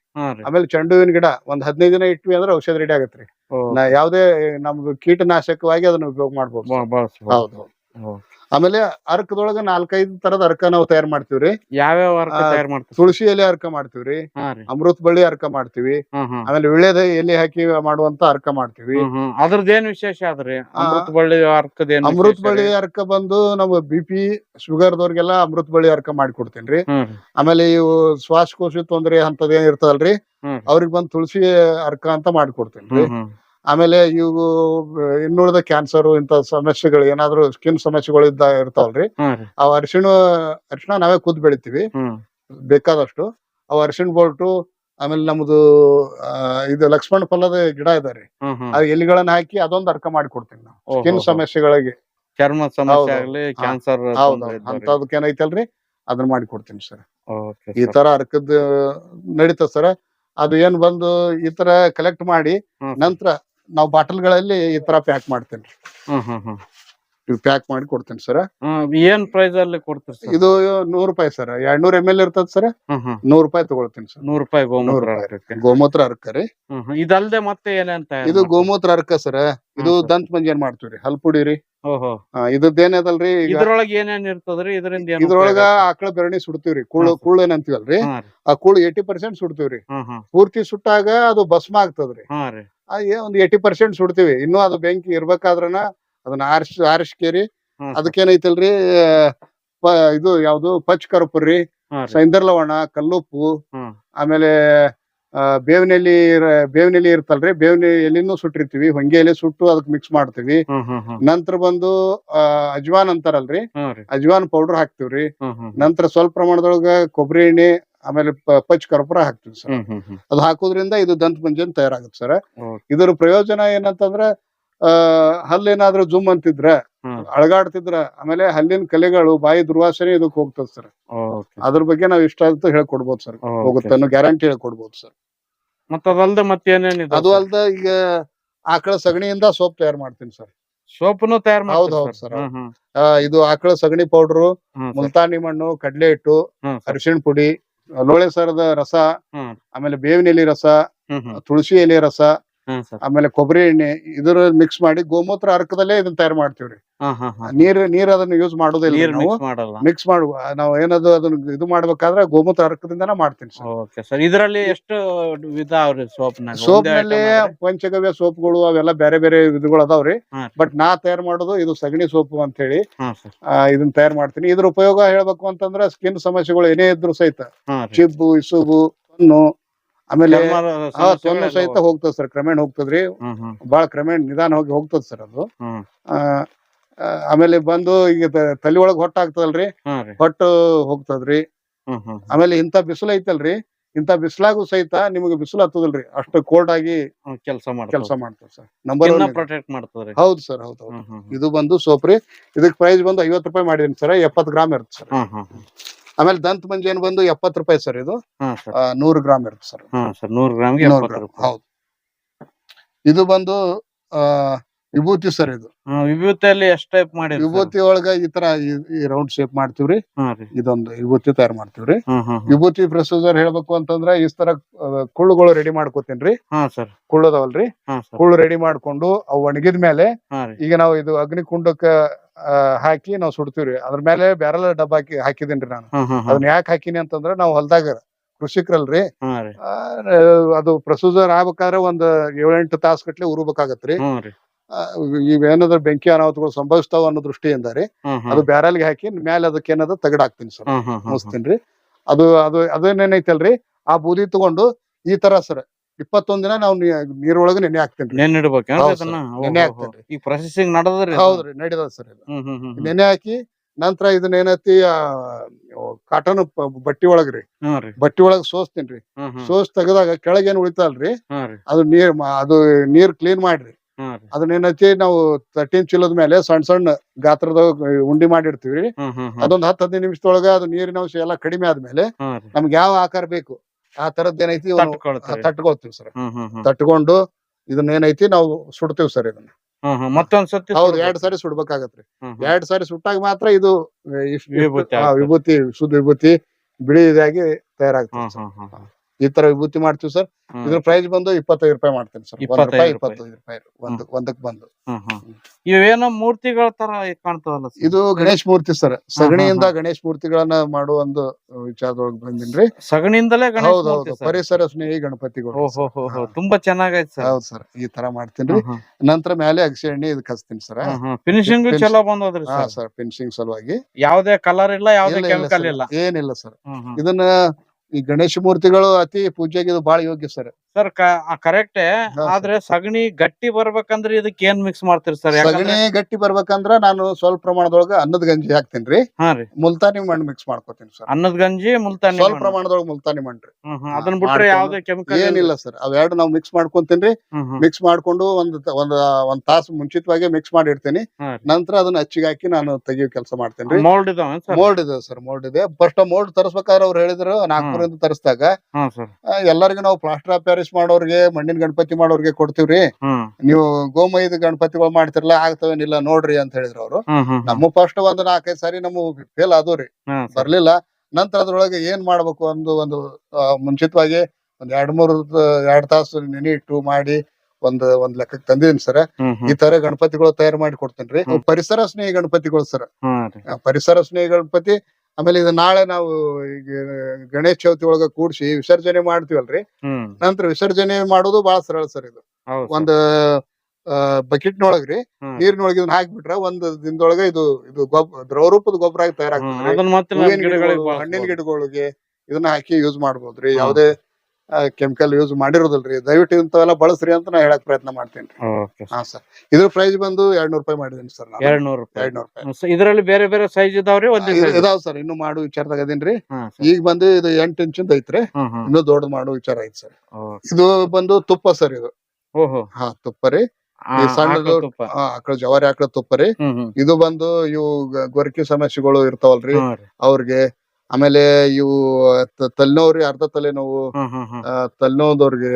ಆಮೇಲೆ ಚೆಂಡು ಹೂವಿನ ಗಿಡ ಒಂದ್ ಹದಿನೈದು ದಿನ ಇಟ್ವಿ ಅಂದ್ರೆ ಔಷಧ ರೆಡಿ ಆಗತ್ರಿ. ನಾ ಯಾವ್ದೇ ನಮ್ದು ಕೀಟನಾಶಕವಾಗಿ ಅದನ್ನ ಉಪಯೋಗ ಮಾಡ್ಬೋದು. ಹೌದು. ಆಮೇಲೆ ಅರ್ಕದೊಳಗ ನಾಲ್ಕೈದು ತರದ ಅರ್ಕ ನಾವು ತಯಾರು ಮಾಡ್ತೀವ್ರಿ. ಯಾವ್ಯಾವ ಅರ್ಕ ತಯಾರು ಮಾಡ್ತೀವಿ ತುಳಸಿ ಎಲೆ ಅರ್ಕ ಮಾಡ್ತೀವ್ರಿ ಅಮೃತ ಬಳ್ಳಿ ಅರ್ಕ ಮಾಡ್ತೀವಿ ಆಮೇಲೆ ವಿಳ್ಯದ ಎಲೆ ಹಾಕಿ ಮಾಡುವಂತ ಅರ್ಕ ಮಾಡ್ತೀವಿ. ಅದ್ರದ್ದೇನ್ ವಿಶೇಷ ಆದ್ರಿ? ಅಮೃತ ಬಳ್ಳಿ ಅರ್ಕದೇನು ಅಮೃತ ಬಳ್ಳಿ ಅರ್ಕ ಬಂದು ನಾವು ಬಿ ಪಿ ಶುಗರ್ದವ್ರಿಗೆಲ್ಲ ಅಮೃತ ಬಳ್ಳಿ ಅರ್ಕ ಮಾಡಿಕೊಡ್ತೇನ್ರಿ. ಆಮೇಲೆ ಇವು ಶ್ವಾಸಕೋಶ ತೊಂದ್ರೆ ಅಂತದೇನಿರ್ತದಲ್ರಿ ಇರ್ತದಲ್ರಿ. ಅವ್ರಿಗೆ ಬಂದ್ ತುಳಸಿ ಅರ್ಕ ಅಂತ ಮಾಡ್ಕೊಡ್ತೇನ್ರಿ. ಆಮೇಲೆ ಇವು ಇನ್ನುಳಿದ ಕ್ಯಾನ್ಸರ್ ಇಂತ ಸಮಸ್ಯೆಗಳು ಏನಾದ್ರು ಸ್ಕಿನ್ ಸಮಸ್ಯೆಗಳು ಇದ್ದ ಇರ್ತಾವಲ್ರಿ? ಅವ್ ಅರಿಶಿಣ ಅರಿಶಿಣ ನಾವೇ ಖುದ್ ಬೆಳಿತೀವಿ. ಬೇಕಾದಷ್ಟು. ಅವ್ ಅರಿಶಿಣ ಬೋಲ್ಟು ಆಮೇಲೆ ನಮ್ದು ಇದು ಲಕ್ಷ್ಮಣ ಫಲದ ಗಿಡ ಇದಾರೆ ರೀ. ಎಲಿಗಳನ್ನ ಹಾಕಿ ಅದೊಂದು ಅರ್ಕ ಮಾಡಿ ಕೊಡ್ತೀನಿ ನಾವು ಸ್ಕಿನ್ ಸಮಸ್ಯೆಗಳಿಗೆ. ಚರ್ಮ ಸಮಸ್ಯೆ ಹೌದು. ಆಗ್ಲಿ ಕ್ಯಾನ್ಸರ್ ಹೌದು. ಅಂತದಕ್ಕೆ ಏನೈತಲ್ರಿ? ಅದನ್ನ ಮಾಡಿ ಕೊಡ್ತೀನಿ ಸರ್ ಈ ತರ ಅರ್ಕದ್ ನಡೀತದ ಸರ್. ಅದು ಏನ್ ಬಂದು ಈ ತರ ಕಲೆಕ್ಟ್ ಮಾಡಿ ನಂತರ ನಾವು ಬಾಟಲ್ಗಳಲ್ಲಿ ಈ ತರ ಪ್ಯಾಕ್ ಮಾಡ್ತೇನೆ. ಹ್ಮ್ ಹ್ಮ್ ಹ್ಮ್. ಪ್ಯಾಕ್ ಮಾಡಿ ಕೊಡ್ತೇನೆ ಸರ್. ಹ್ಮ್ ಏನ್ ಪ್ರೈಸ್ ಅಲ್ಲಿ ಕೊಡ್ತೀರಿ ಸರ್? ಇದು ನೂರ್ ರೂಪಾಯಿ ಸರ್. ಎರಡ್ನೂರ್ ಎಂ ಎಲ್ ಇರ್ತದ ಸರ್. ಹ್ಮ್ ಹ್ಮ್. ನೂರ್ ರೂಪಾಯಿ ತಗೊಳ್ತೀನಿ ಸರ್. ನೂರ್ ರೂಪಾಯಿ ನೂರ್ ಗೋಮೂತ್ರ ರೂಪಾಯಿ. ಗೋಮೂತ್ರ ಅರ್ಕ ರೀ. ಹ್ಮ್ ಹ್ಮ್. ಇದಲ್ದೆ ಮತ್ತೆ ಏನೇನ್ ತಯಾರು ಇದು ಮಾಡ್ತೀರಿ? ಗೋಮೂತ್ರ ಅರ್ಕ ಸರ್. ಇದು ಹ್ಮ್ sir. ದಂತ ಮಂಜನ್ ಮಾಡ್ತೀವ್ರಿ ಹಲ್ಪುಡಿ ರೀ. ಈಗ ಇದ್ರೊಳಗೆ ಏನೇನ್ ಇರ್ತದ್ರಿ? ಇದರಿಂದ ಏನ್ ಇದ್ರೊಳಗ? ಆಕಳ ಬೆರಣಿ ಸುಡ್ತೀವ್ರಿ. ಕುಳ್ಳು. ಕುಳ್ಳು ಏನಂತೀವಲ್ರಿ ಹಾ ರೀ. ಆ ಕುಳ್ಳು ಏಟಿ ಪರ್ಸೆಂಟ್ ಸುಡ್ತೀವ್ರಿ. ಪೂರ್ತಿ ಸುಟ್ಟಾಗ ಅದು ಭಸ್ಮ ಆಗ್ತದ್ರಿ. ಹಾ ರೀ. ಆ ಏ ಒಂದ್ ಏಟಿ ಪರ್ಸೆಂಟ್ ಸುಡ್ತೀವಿ. ಇನ್ನು ಅದು ಬೆಂಕಿ ಇರ್ಬೇಕಾದ್ರನ ಅದನ್ನ ಆರಿಸ್ ಆರಿಸ್ಕೇರಿ ಕೇರಿ. ಅದಕ್ಕೇನೈತಲ್ರಿ ಪ- ಇದು ಯಾವ್ದು ಪಚ್ ಕರ್ಪುರಿ ಹಾ ರೀ. ಸೈಂದರ್ ಲವಣ ಕಲ್ಲುಪ್ಪು ಹ್ಮ್. ಆಮೇಲೆ ಬೇವಿನೆಲ್ಲಿ ಬೇವಿನೆಲ್ಲಿ ಇರ್ತಲ್ರಿ ಬೇವಿನ ಎಲಿನೂ ಸುಟ್ಟಿರ್ತೀವಿ. ಹೊಂಗೆ ಎಲೆ ಸುಟ್ಟು ಅದಕ್ಕೆ ಮಿಕ್ಸ್ ಮಾಡ್ತೀವಿ. ನಂತರ ಬಂದು ಅಜ್ವಾನ್ ಅಂತಾರಲ್ರಿ? ಅಜ್ವಾನ್ ಪೌಡರ್ ಹಾಕ್ತಿವ್ರಿ. ನಂತರ ಸ್ವಲ್ಪ ಪ್ರಮಾಣದೊಳಗ ಕೊಬ್ಬರಿ ಎಣ್ಣೆ ಆಮೇಲೆ ಪಚ್ಚ ಪಚ್ ಕರ್ಪೂರ ಹಾಕ್ತಿವಿ ಸರ್. ಅದು ಹಾಕೋದ್ರಿಂದ ಇದು ದಂತ ಮಂಜನ್ ತಯಾರಾಗುತ್ತೆ ಸರ್. ಇದರ ಪ್ರಯೋಜನ ಏನಂತಂದ್ರ ಹಲ್ಲೇನಾದ್ರೂ ಜುಮ್ ಅಂತಿದ್ರ. ಅಳಗಾಡ್ತಿದ್ರ ಆಮೇಲೆ ಹಲ್ಲಿನ ಕಲೆಗಳು ಬಾಯಿ ದುರ್ವಾಸನೆ ಇದಕ್ಕೆ ಹೋಗ್ತದ ಸರ್. ಅದ್ರ ಬಗ್ಗೆ ನಾವ್ ಇಷ್ಟ ಅಂತ ಹೇಳ್ಕೊಡ್ಬೋದು ಸರ್. ಹೋಗುತ್ತೆ ಅನ್ನೋ ಗ್ಯಾರಂಟಿ ಹೇಳ್ಕೊಡ್ಬೋದು ಸರ್. ಮತ್ತ ಅದಲ್ದೆ ಮತ್ತೆ ಏನೇನ್ ಅದು ಅಲ್ದ ಈಗ ಆಕಳ ಸಗಣಿಯಿಂದ ಸೋಪ್ ತಯಾರು ಮಾಡ್ತೀನಿ ಸರ್. ಸೋಪ್ನು ತಯಾರು ಹೌದ್ ಹೌದು ಸರ್? ಇದು ಆಕಳ ಸಗಣಿ ಪೌಡರ್ ಮುಲ್ತಾನಿ ಮಣ್ಣು ಕಡ್ಲೆ ಹಿಟ್ಟು ಅರಿಶಿಣ ಪುಡಿ ಲೋಳೆ ಸರದ ರಸ ಆಮೇಲೆ ಬೇವಿನ ಎಲೆ ರಸ ತುಳಸಿ ಎಲೆ ರಸ ಆಮೇಲೆ ಕೊಬ್ಬರಿ ಎಣ್ಣೆ ಇದ್ರ ಮಿಕ್ಸ್ ಮಾಡಿ ಗೋಮೂತ್ರ ಅರ್ಕದಲ್ಲೇ ಇದನ್ನ ತಯಾರು ಮಾಡ್ತೀವ್ರಿ ನೀರ್ ನೀರ್ ಅದನ್ನ ಯೂಸ್ ಮಾಡೋದಿಲ್ಲ ನೀರ್ ನಾವು. ಮಿಕ್ಸ್ ಮಾಡುವ ನಾವು ಏನದು ಅದನ್ನ ಇದು ಮಾಡ್ಬೇಕಾದ್ರೆ ಗೋಮೂತ್ರ ಅರ್ಕದಿಂದ ಮಾಡ್ತೀನಿ ಸರ್. ಇದರಲ್ಲಿ ಎಷ್ಟು ವಿಧ ಅವ್ರಿ ಸೋಪ್ ಸೋಪ್ನಲ್ಲಿ ಪಂಚಗವ್ಯ ಸೋಪ್ಗಳು ಅವೆಲ್ಲ ಬೇರೆ ಬೇರೆ ವಿಧಗಳು ಅದಾವ್ರಿ. ಬಟ್ ನಾ ತಯಾರು ಮಾಡೋದು ಇದು ಸಗಣಿ ಸೋಪ್ ಅಂತ ಹೇಳಿ ಇದನ್ನ ತಯಾರು ಮಾಡ್ತೀನಿ. ಇದ್ರ ಉಪಯೋಗ ಹೇಳ್ಬೇಕು ಅಂತಂದ್ರೆ ಸ್ಕಿನ್ ಸಮಸ್ಯೆಗಳು ಏನೇ ಇದ್ರು ಸಹಿತ. ಚಿಬ್ಬು ಇಸುಬು ತೊನ್ನು ಆಮೇಲೆ ಆ, ಸಹಿತ ಹೋಗ್ತದ ಸರ್ ಕ್ರಮೇಣ ಹೋಗ್ತದ್ರಿ. ಬಹಳ ಕ್ರಮೇಣ ನಿಧಾನ ಹೋಗಿ ಹೋಗ್ತದ ಸರ್ ಅದು. ಆಮೇಲೆ ಬಂದು ಈಗ ತಲೆ ಒಳಗ ಹೊಟ್ಟ ಆಗ್ತದಲ್ರಿ? ಹೊಟ್ಟು ಹೋಗ್ತದ್ರಿ. ಆಮೇಲೆ ಇಂತ ಬಿಸಿಲು ಐತಲ್ರಿ? ಇಂತ ಬಿಸಿಲಾಗೂ ಸಹಿತ ನಿಮಗೆ ಬಿಸಿಲು ಹತ್ತದಲ್ರಿ? ಅಷ್ಟು ಕೋಲ್ಡ್ ಆಗಿ ಕೆಲಸ ಕೆಲಸ ಮಾಡ್ತದೆ ಸರ್. Number protect ಮಾಡ್ತದ್ರಿ. ಹೌದು ಸರ್ ಹೌದು ಇದು ಬಂದು ಸೋಪ್ರಿ. ಇದಕ್ ಪ್ರೈಸ್ ಬಂದು ಐವತ್ತು ರೂಪಾಯಿ ಮಾಡಿದ್ರಿ ಸರ್. ಎಪ್ಪತ್ತು ಗ್ರಾಮ್ ಇರುತ್ತೆ ಸರ್. ಆಮೇಲೆ ದಂತ ಮಂಜೇನ್ ಬಂದು ಎಪ್ಪತ್ತು ರೂಪಾಯಿ ಸರ್ ಇದು. ಹಾ ಸರ್. ಆ, ನೂರು ಗ್ರಾಮ್ ಇರುತ್ತೆ ಸರ್. ಹಾ ಸರ್. ನೂರ್ ಗ್ರಾಮ್ಗೆ ನೂರು ಎಪ್ಪತ್ತು ಗ್ರಾಮ್. ರೂಪಾಯಿ. ಹೌದು. ಇದು ಬಂದು ಆ ವಿಭೂತಿ ಸರ್ ಇದು. ಹಾ, ವಿಭೂತಿಯಲ್ಲಿ ಎಷ್ಟು ಟೈಪ್ ಮಾಡಿ ವಿಭೂತಿ ಒಳಗ ಈ ತರ ಈ- ಈ ರೌಂಡ್ ಶೇಪ್ ಮಾಡ್ತೀವ್ರಿ. ಹಾ ರೀ. ಇದೊಂದು ವಿಭೂತಿ ತಯಾರು ಮಾಡ್ತೀವ್ರಿ. ವಿಭೂತಿ ಪ್ರೊಸೀಜರ್ ಹೇಳ್ಬೇಕು ಅಂತಂದ್ರ ಈ ತರ ಆ, ಕುಳ್ಳುಗಳು ರೆಡಿ ಮಾಡ್ಕೋತೀನ್ರಿ. ಹಾ ಸರ್. ಕುಳ್ಳದವಲ್ರಿ ಹಾ ಸರ್. ಕುಳ್ಳು ರೆಡಿ ಮಾಡ್ಕೊಂಡು ಅವು ಒಣಗಿದ ಮೇಲೆ ಹಾ ರೀ. ಈಗ ನಾವು ಇದು ಅಗ್ನಿ ಕುಂಡಕ್ಕ ಆ, ಹಾಕಿ ನಾವು ಸುಡ್ತೀವ್ರಿ ಅದ್ರ ಮೇಲೆ ಬ್ಯಾರಲ್ ಡಬ್ಬ ಹಾಕಿ ಹಾಕಿದೇನ್ರಿ ನಾನು. ಅದನ್ನ ಯಾಕೆ ಹಾಕಿನಿ ಅಂತಂದ್ರ ನಾವು ಹೊಲ್ದಾಗ ಕೃಷಿಕರಲ್ರಿ. ಅದು ಪ್ರೊಸೀಜರ್ ಆಗ್ಬೇಕಾದ್ರೆ ಒಂದ್ ಏಳೆಂಟು ತಾಸ್ ಗಟ್ಲೆ ಉರ್ಬೇಕಾಗತ್ರಿ. ಇವೇನಾದ್ರೂ ಬೆಂಕಿ ಅನಾಹುತಗಳು ಸಂಭವಿಸ್ತಾವ ಅನ್ನೋ ದೃಷ್ಟಿಯಿಂದ ರೀ. ಅದು ಬ್ಯಾರಲ್ಗೆ ಹಾಕಿ ಮ್ಯಾಲ ಅದಕ್ಕೆ ಏನದ ತಗಡಾಕ್ತೀನಿ ಹಾಕ್ತೀನಿ ಸರ್. ಮುಗಿಸ್ತೀನಿ ಅದು ಅದು ಅದೇನೇನೈತಲ್ರಿ? ಆ ಬೂದಿ ತಗೊಂಡು ಈ ತರ ಸರ್. ಇಪ್ಪತ್ತೊಂದ್ ದಿನ ನಾವು ನೀರೊಳಗೆ ನೆನೆ ನೆನ್ ಹೌದ್ sir. ನೆನೆ ಹಾಕ್ತೇನ್ರಿ. ಈಗ ಪ್ರೊಸೆಸಿಂಗ್ ನಡೆದ್ರಿ ಹೌದ್ರಿ ನಡೀತದ ಸರ್ ಇದು. ಹ್ಮ್ ಹ್ಮ್ ಹ್ಮ್ ಹ್ಮ್. ನೆನೆ ಹಾಕಿ ನಂತರ ಇದನ್ನ ಏನೈತಿ ಕಾಟನ್ ಬಟ್ಟಿ ಒಳಗ್ರಿ. ರೀ. ಬಟ್ಟಿ ಒಳಗ್ ಸೋಸ್ತೇನ್ರಿ. ಹ್ಮ್ ಹ್ಮ್. ಸೋಸ್ ತೆಗದಾಗ ಕೆಳಗೇನ್ ಉಳಿತಲ್ರಿ? ಹ್ಞೂ ರೀ. ಅದು ನೀರ್ ಮ- ಅದು ನೀರ್ ಕ್ಲೀನ್ ಮಾಡ್ರಿ. ರೀ. ಅದನ್ನ ಏನೈತಿ ನಾವು ತಟ್ಟಿನ ಚೀಲದ ಮೇಲೆ ಸಣ್ಣ ಸಣ್ಣ ಗಾತ್ರದ ಉಂಡಿ ಮಾಡಿರ್ತೀವಿ ಹ್ಮ್ ಹ್ಮ್ ಹ್ಮ್. ಅದೊಂದ್ ಹತ್ತು ಹದಿನೈದು ನಿಮಿಷದೊಳಗ ಅದು ನೀರಿನ ಅಂಶ ಎಲ್ಲ ಕಡಿಮೆ ಆದ್ಮೇಲೆ ರೀ. ನಮ್ಗೆ ಯಾವ ಆಕಾರ ಬೇಕು? ಆ ತರದ್ ಏನೈತಿ ತಟ್ಕೊಳ್ತೀವಿ. ಸರ್. ತಟ್ಕೊಂಡು ಇದನ್ನ ಏನೈತಿ ನಾವು ಸುಡ್ತೇವ್ ಸರ್ ಇದನ್ನ. ಮತ್ತೊಂದ್ಸತಿ ಹೌದು ಎರಡ್ ಸಾರಿ ಸುಡ್ಬೇಕಾಗತ್ರಿ. ಎರಡ್ ಸಾರಿ ಸುಟ್ಟಾಗ ಮಾತ್ರ ಇದು ವಿಭೂತಿ ಶುದ್ಧ ವಿಭೂತಿ ಬಿಳಿ ಇದಾಗಿ ತಯಾರಾಗ್ತದೆ ಈ ತರ ವಿಭೂತಿ ಮಾಡ್ತೀವಿ ಸರ್. ಇದ್ರ ಪ್ರೈಸ್ ಬಂದು ಇಪ್ಪತ್ತೈದು ರೂಪಾಯಿ ಮಾಡ್ತೇನೆ ಸರ್. ಒಂದ್ ರೂಪಾಯಿ. ಇಪ್ಪತ್ತೈದು ರೂಪಾಯಿ. ಒಂದ್ ಒಂದಕ್ ಬಂದು. ಇವೇನೋ ಮೂರ್ತಿಗಳ ತರ ಕಾಣ್ತಾವಲ್ಲ? ಇದು ಗಣೇಶ್ ಮೂರ್ತಿ ಸರ್. ಸಗಣಿಯಿಂದ. ಗಣೇಶ್ ಮೂರ್ತಿಗಳನ್ನ ಮಾಡುವ ಒಂದು ವಿಚಾರದೊಳಗೆ ಬಂದಿನ್ರಿ. ಸಗಣಿಯಿಂದಲೇ ಹೌದೌದು? ಪರಿಸರ ಸ್ನೇಹಿ ಗಣಪತಿಗಳು. ತುಂಬಾ ಚೆನ್ನಾಗೈತೆ ಸರ್. ಹೌದು ಸರ್. ಈ ತರ ಮಾಡ್ತೀನಿ ನಂತರ ಮೇಲೆ ಅಗಸೆ ಎಣ್ಣೆ ಇದಕ್ಕೆ ಹಚ್ತೀನಿ ಸರ್. ಫಿನಿಶಿಂಗ್ ಚಲೋ ಬಂದದ್ರಿ ಹಾ ಸರ್? ಫಿನಿಶಿಂಗ್ ಸಲುವಾಗಿ. ಯಾವ್ದೇ ಕಲರ್ ಇಲ್ಲ ಯಾವ್ದೇ ಕೆಮಿಕಲ್ ಇಲ್ಲ ಏನಿಲ್ಲ ಸರ್. ಇದನ್ನ ಈ ಗಣೇಶ ಮೂರ್ತಿಗಳು ಅತಿ ಪೂಜೆಗೆ ಇದು ಬಹಳ ಯೋಗ್ಯ ಸರ್. ಸರ್ ಕರೆಕ್ಟ್ ಆದ್ರೆ ಸಗಣಿ ಗಟ್ಟಿ ಬರ್ಬೇಕಂದ್ರೆ ಇದಕ್ಕೆ ಏನ್ ಮಿಕ್ಸ್ ಮಾಡ್ತೀರಿ ಸರ್ ಸಗಣಿ ಗಟ್ಟಿ ಬರ್ಬೇಕಂದ್ರ ನಾನು ಸ್ವಲ್ಪ ಪ್ರಮಾಣದೊಳಗ ಅನ್ನದ ಗಂಜಿ ಹಾಕ್ತೀನಿ ರೀ. ಮುಲ್ತಾನಿ ಮಣ್ಣು ಮಿಕ್ಸ್ ಮಾಡ್ಕೋತೀನಿ ಸರ್ ಅನ್ನದ ಗಂಜಿ ಮುಲ್ತಾನಿ ಸ್ವಲ್ಪ ಪ್ರಮಾಣದೊಳಗ ಮುಲ್ತಾನಿ ಮಣ್ಣ್ರಿ ಹ್ಮ್ ಹ್ಮ್. ಅದನ್ನ ಬಿಟ್ರೆ ಯಾವ್ದೇ ಕೆಮಿಕಲ್ ಏನಿಲ್ಲ ಸರ್ ಅವೆರಡು ನಾವು ಮಿಕ್ಸ್ ಮಾಡ್ಕೊಂತೀನಿ. ಮಿಕ್ಸ್ ಮಾಡ್ಕೊಂಡು ಒಂದ್ ಒಂದ್ ಒಂದ್ ತಾಸು ಮುಂಚಿತವಾಗಿ ಮಿಕ್ಸ್ ಮಾಡಿ ಇಡ್ತೀನಿ ನಂತರ ಅದನ್ನ ಹಚ್ಚಿಗೆ ಹಾಕಿ ನಾನು ತೆಗಿಯೋ ಕೆಲಸ ಮಾಡ್ತೇನೆ ಮೋಲ್ಡ್ ಇದಾವ ಮೋಲ್ಡ್ ಇದೆ ಸರ್ ಮೋಲ್ಡ್ ಇದೆ. ಫಸ್ಟ್ ಮೋಲ್ಡ್ ತರಿಸ್ಬೇಕಾದ್ರೆ ಅವ್ರು ಹೇಳಿದ್ರು ನಾಗ್ಪುರದಿಂದ ತರಿಸಿದಾಗ ಎಲ್ಲರಿಗೂ ನಾವು ಪ್ಲಾಸ್ಟರ್ ಆಫ್ ಪ್ಯಾರಿಸ್ ಮಾಡೋರ್ಗೆ ಮಣ್ಣಿನ ಗಣಪತಿ ಮಾಡೋರ್ಗೆ ಕೊಡ್ತೀವ್ರಿ. ಹ್ಮ್. ನೀವು ಗೋಮಯದ ಗಣಪತಿಗಳು ಮಾಡ್ತಿರಲ್ಲ ಆಗ್ತವೇನಿಲ್ಲ ನೋಡ್ರಿ ಅಂತ ಹೇಳಿದ್ರು ಅವರು. ಹ್ಮ್ ಹ್ಮ್ ನಮ್ಮ ಫಸ್ಟ್ ಒಂದ್ ನಾಲ್ಕೈದು ಸಾರಿ ನಮ್ಮ ಫೇಲ್ ಆದವ್ರಿ ಹ್ಮ್ ಸರ್. ಬರ್ಲಿಲ್ಲ. ನಂತರ ಅದ್ರೊಳಗೆ ಏನ್ ಮಾಡ್ಬೇಕು ಒಂದು ಒಂದು ಆ, ಮುಂಚಿತವಾಗಿ ಒಂದ್ ಎರಡ್ ಮೂರ್ ಎರಡ್ ತಾಸು ನೆನೆ ಇಟ್ಟು ಮಾಡಿ ಒಂದ್ ಒಂದ್ ಲೆಕ್ಕಕ್ಕೆ ತಂದಿದ್ದೀನಿ ಸರ್. ಹ್ಮ್ ಹ್ಮ್. ಈ ತರ ಗಣಪತಿಗಳು ತಯಾರು ಮಾಡಿ ಕೊಡ್ತೇನ್ರಿ. ಪರಿಸರ ಸ್ನೇಹಿ ಗಣಪತಿಗಳು ಸರ್. ಹ್ಮ್ ರೀ. ಪರಿಸರ ಸ್ನೇಹಿ ಗಣಪತಿ ಆಮೇಲೆ ಇದು ನಾಳೆ ನಾವು ಈಗ ಗಣೇಶ ಚೌತಿ ಒಳಗ ಕೂಡ್ಸಿ ವಿಸರ್ಜನೆ ಮಾಡ್ತೀವಲ್ರಿ? ನಂತರ ವಿಸರ್ಜನೆ ಮಾಡೋದು ಬಹಳ ಸರಳ ಸರ್ ಇದು. ಒಂದ್ ಬಕೆಟ್ ನೊಳಗ್ರಿ. ನೀರಿನೊಳಗೆ ಇದನ್ನ ಹಾಕ್ಬಿಟ್ರ ಒಂದ್ ದಿನದೊಳಗ ಇದು ಇದು ಗೊಬ್ಬ ದ್ರವರೂಪದ ಗೊಬ್ಬರ ಆಗಿ ತಯಾರಾಗ್ತದೆ ಹಣ್ಣಿನ ಗಿಡಗಳಿಗೆ ಇದನ್ನ ಹಾಕಿ ಯೂಸ್ ಮಾಡ್ಬೋದ್ರಿ. ಯಾವುದೇ ಕೆಮಿಕಲ್ ಯೂಸ್ ಮಾಡಿರೋದಿಲ್ರಿ. ದಯವಿಟ್ಟು ಇಂಥವೆಲ್ಲ ಬಳಸ್ರಿ ಅಂತ ನಾ ಹೇಳಕ್ ಪ್ರಯತ್ನ ಮಾಡ್ತೀನಿ ಓಕೆ ಹಾ ಸರ್ ಇದ್ರ ಪ್ರೈಸ್ ಬಂದು ಎರಡ್ ರೂಪಾಯಿ ಮಾಡಿದೀನಿ ಸರ್ ನಾನು. ಎರಡ್ ನೂರು ರೂಪಾಯಿ. ಎರಡ್ ರೂಪಾಯಿ. ಇದರಲ್ಲಿ ಸ- ಇದ್ರಲ್ಲಿ ಬೇರೆ ಬೇರೆ ಸೈಜ್ ಇದಾವ್ರಿ ಒಂದೇ size? ಇದಾವ್ ಸರ್ ಇನ್ನು ಮಾಡು ವಿಚಾರ ತಗದೀನ್ರಿ. ಸರ್. ಈಗ ಬಂದು ಇದು ಎಂಟ್ ಇಂಚಿಂದ ಐತ್ರಿ. ಹ್ಮ್ ಹ್ಮ್. ಇನ್ನು ದೊಡ್ಡ ಮಾಡೋ ವಿಚಾರ ಐತಿ ಸರ್ ಓಕೆ. ಇದು ಬಂದು ತುಪ್ಪ ಸರ್ ಇದು. ಓಹೋ. ಹಾ ತುಪ್ಪ ರೀ. ಆ, ಈ ಸಣ್ಣದು ಆಕಳ ತುಪ್ಪ. ಆ, ಆಕಳ ಜವಾರಿ ಆಕಳ ತುಪ್ಪ ರೀ. ಹ್ಮ್ ಹ್ಮ್. ಇದು ಬಂದು ಇವು ಗ- ಗೊರಕಿ ಸಮಸ್ಯೆಗಳು ಇರ್ತಾವಲ್ರಿ. ರೀ. ಅವ್ರಿಗೆ ಆಮೇಲೆ ಇವು ತಲೆನೋವ್ರಿ ಅರ್ಧ ತಲೆನೋವು. ಆ, ತಲೆನೋವ್ದವ್ರಿಗೆ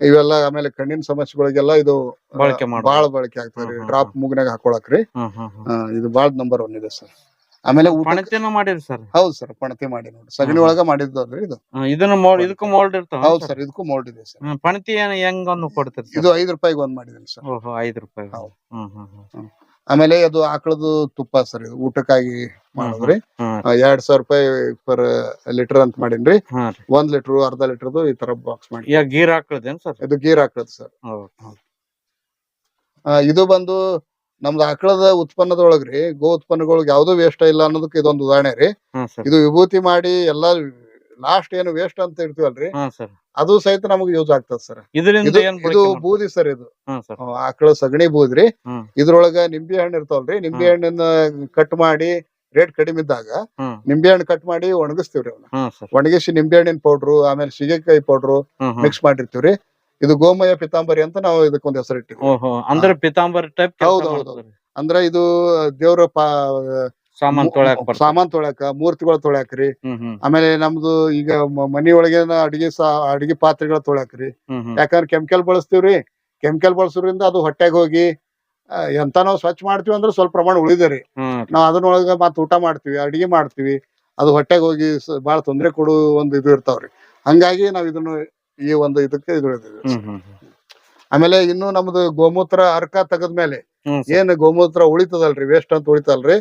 ಇವೆಲ್ಲ ಆಮೇಲೆ ಕಣ್ಣಿನ ಸಮಸ್ಯೆಗಳಿಗೆಲ್ಲ ಇದು ಬಳಕೆ ಮಾಡ್ಬೋದು. ಬಾಳ ಬಳಕೆ ಆಗ್ತದ್ರಿ ಹ್ಮ್ ಹ್ಮ್ ಡ್ರಾಪ್ ಮುಗ್ನಾಗ ಹಾಕೊಳಕ್ರಿ. ಆ, ಇದು ಬಾಳ ನಂಬರ್ ಒನ್ ಇದೆ ಸರ್. ಆಮೇಲೆ ಊಟ ಪಣತಿನ ಮಾಡಿರಿ ಸರ್. ಹೌದ್ ಸರ್ ಪಣತಿ ಮಾಡಿ ನೋಡಿ ಸಗಣಿ. ಒಳಗ ಮಾಡಿದ್ದಲ್ರಿ ಇದು. ಇದನ್ನ ಮೋಲ್ಡ್ ಇದಕ್ಕೂ ಮೋಲ್ಡ್ ಇರ್ತಾವ ಹೌದ್ ಸರ್? ಇದಕ್ಕೂ ಮೋಲ್ಡ್ ಇದೆ ಸರ್. ಪಣತಿ ಏನ್ ಹೆಂಗ್ ಒಂದು ಕೊಡ್ತೀರಿ ಇದು ಐದು ರೂಪಾಯಿಗೆ ಒಂದ್ ಮಾಡಿದ್ರಿ ಸರ್. ಓಹೋ ಐದು ರೂಪಾಯಿ ಹೌದು. ಹ್ಮ್ ಹ್ಮ್ ಹ್ಮ್. ಆಮೇಲೆ ಅದು ಆಕಳದು ತುಪ್ಪ ಸರ್ ಇದು ಊಟಕ್ಕಾಗಿ ಮಾಡಿದ್ರಿ. ಎರಡ್ ಸಾವಿರ ರೂಪಾಯಿ ಪರ್ ಲೀಟರ್ ಅಂತ ಮಾಡಿನ್ರಿ. ಒಂದ್ ಲೀಟರ್ ಅರ್ಧ ಲೀಟರ್ದು ಈ ತರ ಬಾಕ್ಸ್ ಮಾಡಿ ಗೀರ್ ಹಾಕಳದೇನ್ ಸರ್? ಇದು ಗೀರ್ ಹಾಕದ್ ಸರ್. ಆ, ಇದು ಬಂದು ನಮ್ದು ಆಕಳದ ಉತ್ಪನ್ನದೊಳಗ್ರಿ ಗೋ ಉತ್ಪನ್ನಗಳಿಗೆ ಯಾವ್ದು ವೇಸ್ಟ್ ಇಲ್ಲ ಅನ್ನೋದಕ್ಕೆ ಇದೊಂದು ಉದಾಹರಣೆ ರೀ. ಇದು ವಿಭೂತಿ ಮಾಡಿ ಎಲ್ಲಾ ಲಾಸ್ಟ್ ಏನು ವೇಸ್ಟ್ ಅಂತ ಇರ್ತೀವಲ್ರಿ. ಅದು ಸಹಿತ ನಮಗೆ ಯೂಸ್ ಆಗ್ತದ ಸರ್ ಇದರಿಂದ ಇದು ಏನ್ ಇದು ಬೂದಿ ಸರ್ ಇದು. ಆಕಳ ಸಗಣಿ ಬೂದ್ರಿ. ಹ್ಮ್. ಇದ್ರೊಳಗ ನಿಂಬೆ ಹಣ್ಣು ಇರ್ತಾವಲ್ರಿ. ನಿಂಬೆ ಹಣ್ಣಿನ ಕಟ್ ಮಾಡಿ ರೇಟ್ ಕಡಿಮೆ ಇದ್ದಾಗ ಹ್ಮ್. ನಿಂಬೆ ಹಣ್ಣು ಕಟ್ ಮಾಡಿ ಒಣಗಿಸ್ತೀವ್ರಿ ಅವನ್ನ ಒಣಗಿಸಿ ನಿಂಬೆ ಹಣ್ಣಿನ ಪೌಡ್ರು ಆಮೇಲೆ ಸೀಗೆಕಾಯಿ ಪೌಡ್ರು ಹ್ಮ್ ಹ್ಮ್. ಮಿಕ್ಸ್ ಮಾಡಿರ್ತೀವ್ರಿ. ಇದು ಗೋಮಯ ಪಿತಾಂಬರಿ ಅಂತ ನಾವು ಇದಕ್ಕೊಂದು ಹೆಸರು ಇಟ್ಟಿವಿ ಓಹೋ ಅಂದ್ರೆ ಪಿತಾಂಬರಿ ಟೈಪ್ ಹೌದು, ಹೌದು. ಅಂದ್ರ ಇದು ದೇವ್ರ ಪಾ ಸಾಮಾನ್ ತೊಳ್ಯಾಕ ಮೂರ್ತಿಗಳ ಸಾಮಾನ್ ತೊಳ್ಯಾಕ ಮೂರ್ತಿಗಳು ತೊಳ್ಯಾಕ್ರಿ. ಹ್ಮ್ ಹ್ಮ್. ಆಮೇಲೆ ನಮ್ದು ಈಗ ಮ- ಮನಿ ಒಳಗಿನ ಅಡಿಗೆ ಸಾ ಅಡಿಗೆ ಪಾತ್ರೆಗಳ ತೊಳ್ಯಾಕ್ರಿ. ಹ್ಮ್ ಹ್ಮ್. ಯಾಕಂದ್ರೆ ಕೆಮಿಕಲ್ ಬಳಸ್ತೀವ್ರಿ. ಕೆಮಿಕಲ್ ಬಳಸೋದ್ರಿಂದ ಅದು ಹೊಟ್ಟೆಗೆ ಹೋಗಿ ಆ, ಎಂತ ನಾವು ಸ್ವಚ್ಛ ಮಾಡ್ತೀವಿ ಅಂದ್ರೆ ಸ್ವಲ್ಪ ಪ್ರಮಾಣ ಉಳಿದರಿ ಹ್ಮ್ ನಾವ್ ಅದನ್ನೊಳಗ ಮತ್ತ್ ಊಟ ಮಾಡ್ತೀವಿ ಅಡಿಗೆ ಮಾಡ್ತೀವಿ. ಅದು ಹೊಟ್ಟೆಗೆ ಹೋಗಿ ಸ- ಬಾಳ ತೊಂದ್ರೆ ಕೊಡು ಒಂದು ಇದು ಇರ್ತಾವ್ರಿ. ಹಂಗಾಗಿ ನಾವ್ ಇದನ್ನು ಈ ಒಂದು ಇದಕ್ಕೆ ಇದು ಹಿಡಿದಿವಿ. ಹ್ಮ್ ಹ್ಮ್ ಹ್ಮ್. ಆಮೇಲೆ ಇನ್ನು ನಮ್ದು ಗೋಮೂತ್ರ ಅರ್ಕ ತೆಗದ್ಮೇಲೆ. ಏನ್ ಗೋಮೂತ್ರ ಉಳಿತದಲ್ರಿ ವೇಸ್ಟ್ ಅಂತ ಉಳಿತಲ್ರಿ.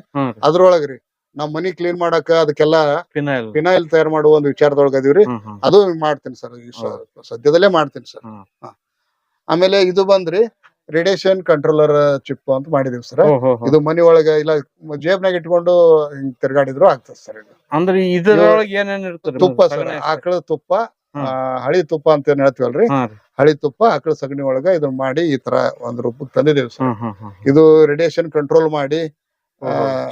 ಅದ್ರೊಳಗ್ರಿ ನಾವ್ ಮನಿ ಕ್ಲೀನ್ ಮಾಡಾಕ ಅದಕ್ಕೆಲ್ಲ ಫಿನೈಲ್ ಫಿನಾಯಿಲ್ ತಯಾರು ಮಾಡುವ ಒಂದು ವಿಚಾರದೊಳಗ ಅದೀವ್ರಿ. ಅದು ಮಾಡ್ತೀನಿ ಸರ್ ಸದ್ಯದಲ್ಲೇ ಮಾಡ್ತೀನಿ ಸರ್. ಆಮೇಲೆ ಇದು ಬಂದ್ರಿ ರೇಡಿಯೇಷನ್ ಕಂಟ್ರೋಲರ್ ಚಿಪ್ ಅಂತ ಮಾಡಿದೀವಿ ಸರ್. ಇದು ಮನಿ ಒಳಗ ಇಲ್ಲ ಜೇಬ್ನಾಗ ಇಟ್ಕೊಂಡು ಹಿಂಗ್ ತಿರ್ಗಾಡಿದ್ರು ಆಗ್ತದೆ ಸರ್ ಇದು. ಅಂದ್ರೆ ಇದರೊಳಗೆ ಏನೇನ್ ಇರ್ತದೆ ತುಪ್ಪ ಸರ್? ಆಕಳ ತುಪ್ಪ ಹಳಿ ತುಪ್ಪ ಅಂತ ಏನ್ ಹೇಳ್ತೀವಲ್ರಿ ಹಳಿ ತುಪ್ಪ ಆಕಳ ಸಗಣಿ ಒಳಗ ಇದನ್ನ ಮಾಡಿ ಈ ತರ ಒಂದ್ ರೂಪಕ್ ತಂದಿದೀವಿ ಸರ್. ಇದು ರೇಡಿಯೇಷನ್ ಕಂಟ್ರೋಲ್ ಮಾಡಿ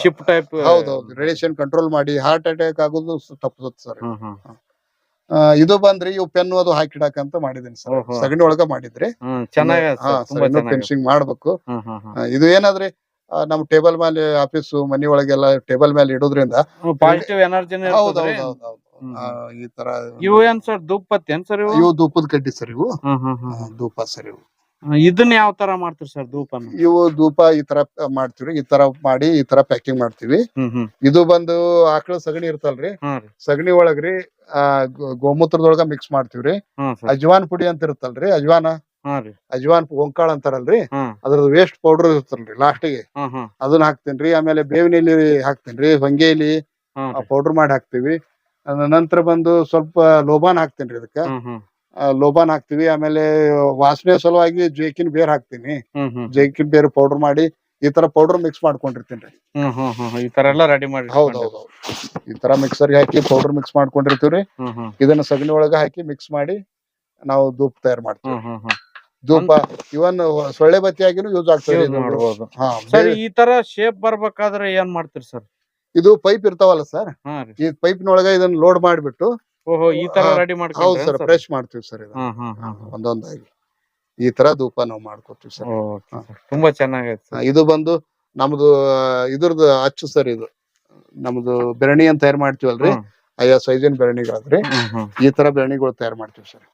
ಚಿಪ್ ಟೈಪ್ ಹೌದೌದು ರೇಡಿಯೇಷನ್ ಕಂಟ್ರೋಲ್ ಮಾಡಿ ಹಾರ್ಟ್ ಅಟ್ಯಾಕ್ ಆಗೋದು ತಪ್ಪುತ್ತೆ ಸರ್. ಇದು ಬಂದ್ರಿ ಇವು ಪೆನ್ ಅದು ಹಾಕಿಡಾಕಂತ ಮಾಡಿದೀನಿ ಸರ್. ಸಗಣಿ ಒಳಗ ಮಾಡಿದ್ರಿ. ಚೆನ್ನಾಗಿ ಫಿನಿಶಿಂಗ್ ಮಾಡ್ಬೇಕು. ಇದು ಏನಾದ್ರಿ ನಮ್ ಟೇಬಲ್ ಮೇಲೆ ಆಫೀಸ್ ಮನಿ ಒಳಗೆಲ್ಲ ಟೇಬಲ್ ಮೇಲೆ ಇಡೋದ್ರಿಂದ ಪಾಸಿಟಿವ್ ಹೌದೌದು ಹೌದ್ ಆ, ಈ ತರ ಇವು ಏನ್ ಸರ್ ಏನ್ ಸರ್ ಇವು? ಇವು ಧೂಪದ ಕಡ್ಡಿ ಸರ್ ಇವು. ಹ್ಮ್ ಹ್ಮ್ ಧೂಪ ಸರ್ ಇವು. ಇದನ್ನ ಯಾವ ತರ ಮಾಡ್ತೀರಿ ಸರ್ ಧೂಪ ಇವು ಧೂಪ ಈ ತರ ಮಾಡ್ತೀವಿ ಈ ತರ ಮಾಡಿ ಈ ತರ ಪ್ಯಾಕಿಂಗ್ ಮಾಡ್ತೀವಿ. ಹ್ಮ್ ಹ್ಮ್. ಇದು ಬಂದು ಆಕಳ ಸಗಣಿ ಇರ್ತಲ್ರಿ. ಹಾ ರೀ. ಸಗಣಿ ಒಳಗ್ರಿ ಆ ಗೋ- ಗೋಮೂತ್ರದೊಳಗ ಮಿಕ್ಸ್ ಮಾಡ್ತೀವ್ರಿ. ಸರ್. ಅಜ್ವಾನ್ ಪುಡಿ ಅಂತ ಇರ್ತಲ್ರಿ ಅಜ್ವಾನ. ಹಾ ರೀ. ಅಜ್ವಾನ್ ಓಂಕಾಳ ಅಂತಾರಲ್ರಿ. ಅದ್ರ ಅದ್ರದ್ದು ವೇಸ್ಟ್ ಪೌಡರ್ ಇರ್ತಲ್ರಿ ಲಾಸ್ಟಿಗೆ ಗೆ. ಅದನ್ನ ಹಾಕ್ತೇನ್ರಿ ಆಮೇಲೆ ಬೇವಿನ ಎಲೆ ಹಾಕ್ತೇನ್ರಿ ಹೊಂಗೆ ಎಲೆ ಪೌಡರ್ ಮಾಡಿ ಹಾಕ್ತಿವಿ. ನಂತರ ಬಂದು ಸ್ವಲ್ಪ ಲೋಬಾನ್ ಹಾಕ್ತೇನ್ರಿ ಇದಕ್ಕ ಅದಕ್ಕ ಲೋಬಾನ್ ಹಾಕ್ತಿವಿ ಆಮೇಲೆ ವಾಸನೆ ಸಲುವಾಗಿ ಜೇಕಿನ ಬೇರ್ ಹಾಕ್ತೀನಿ. ಜೇಕಿನ್ ಬೇರ್ ಪೌಡರ್ ಮಾಡಿ ಈ ತರ ಪೌಡರ್ ಮಿಕ್ಸ್ ಮಾಡ್ಕೊಂಡಿರ್ತೀನಿ ಈ ತರ ಎಲ್ಲ ರೆಡಿ ಮಾಡಿ ಹೌದ್ ಹೌದ್ ಹೌದ್. ಈ ತರ ಮಿಕ್ಸರ್ಗೆ ಹಾಕಿ ಪೌಡರ್ ಮಿಕ್ಸ್ ಮಾಡ್ಕೊಂಡಿರ್ತೀವ್ರಿ. ಇದನ್ನ ಸಗಣಿ ಒಳಗ ಹಾಕಿ ಮಿಕ್ಸ್ ಮಾಡಿ ನಾವು ಧೂಪ್ ತಯಾರು ಮಾಡ್ತೀವಿ ಧೂಪ ಇವನ್ ಸೊಳ್ಳೆ ಬತ್ತಿ ಆಗಿನೂ ಯೂಸ್ ಆಗ್ತದೆ. ಮಾಡ್ಬೋದು. ಈ ತರ ಶೇಪ್ ಬರ್ಬೇಕಾದ್ರೆ ಏನ್ ಮಾಡ್ತೀರಿ ಸರ್? ಇದು ಪೈಪ್ ಇರ್ತಾವಲ್ಲ ಸರ್ ಈ ಪೈಪ್ ನೊಳಗ ಇದನ್ನ ಲೋಡ್ ಮಾಡ್ಬಿಟ್ಟು ಈ ತರ ಹಾ, ರೆಡಿ ಹೌದು ಸರ್? ಫ್ರೆಶ್ ಮಾಡ್ತೀವಿ ಸರ್. ಒಂದೊಂದಾಗಿ. ಈ ತರ ಧೂಪ ನಾವು ಮಾಡ್ಕೊತೀವಿ ಸರ್. ತುಂಬಾ ಚೆನ್ನಾಗೈತೆ ಇದು ಬಂದು ನಮ್ದು ಇದ್ರದ್ದು ಅಚ್ಚು ಸರ್ ಇದು. ನಮ್ದು ಬೆರಣಿ ಅಂತ ತಯಾರು ಮಾಡ್ತೀವಲ್ರಿ? ಅಯ್ಯೋ ಸೈಜಿನ ಬೆರಣಿಗಳಾದ್ರಿ. ಈ ತರ ಬೆರಣಿಗಳು ತಯಾರು ಮಾಡ್ತೀವಿ ಸರ್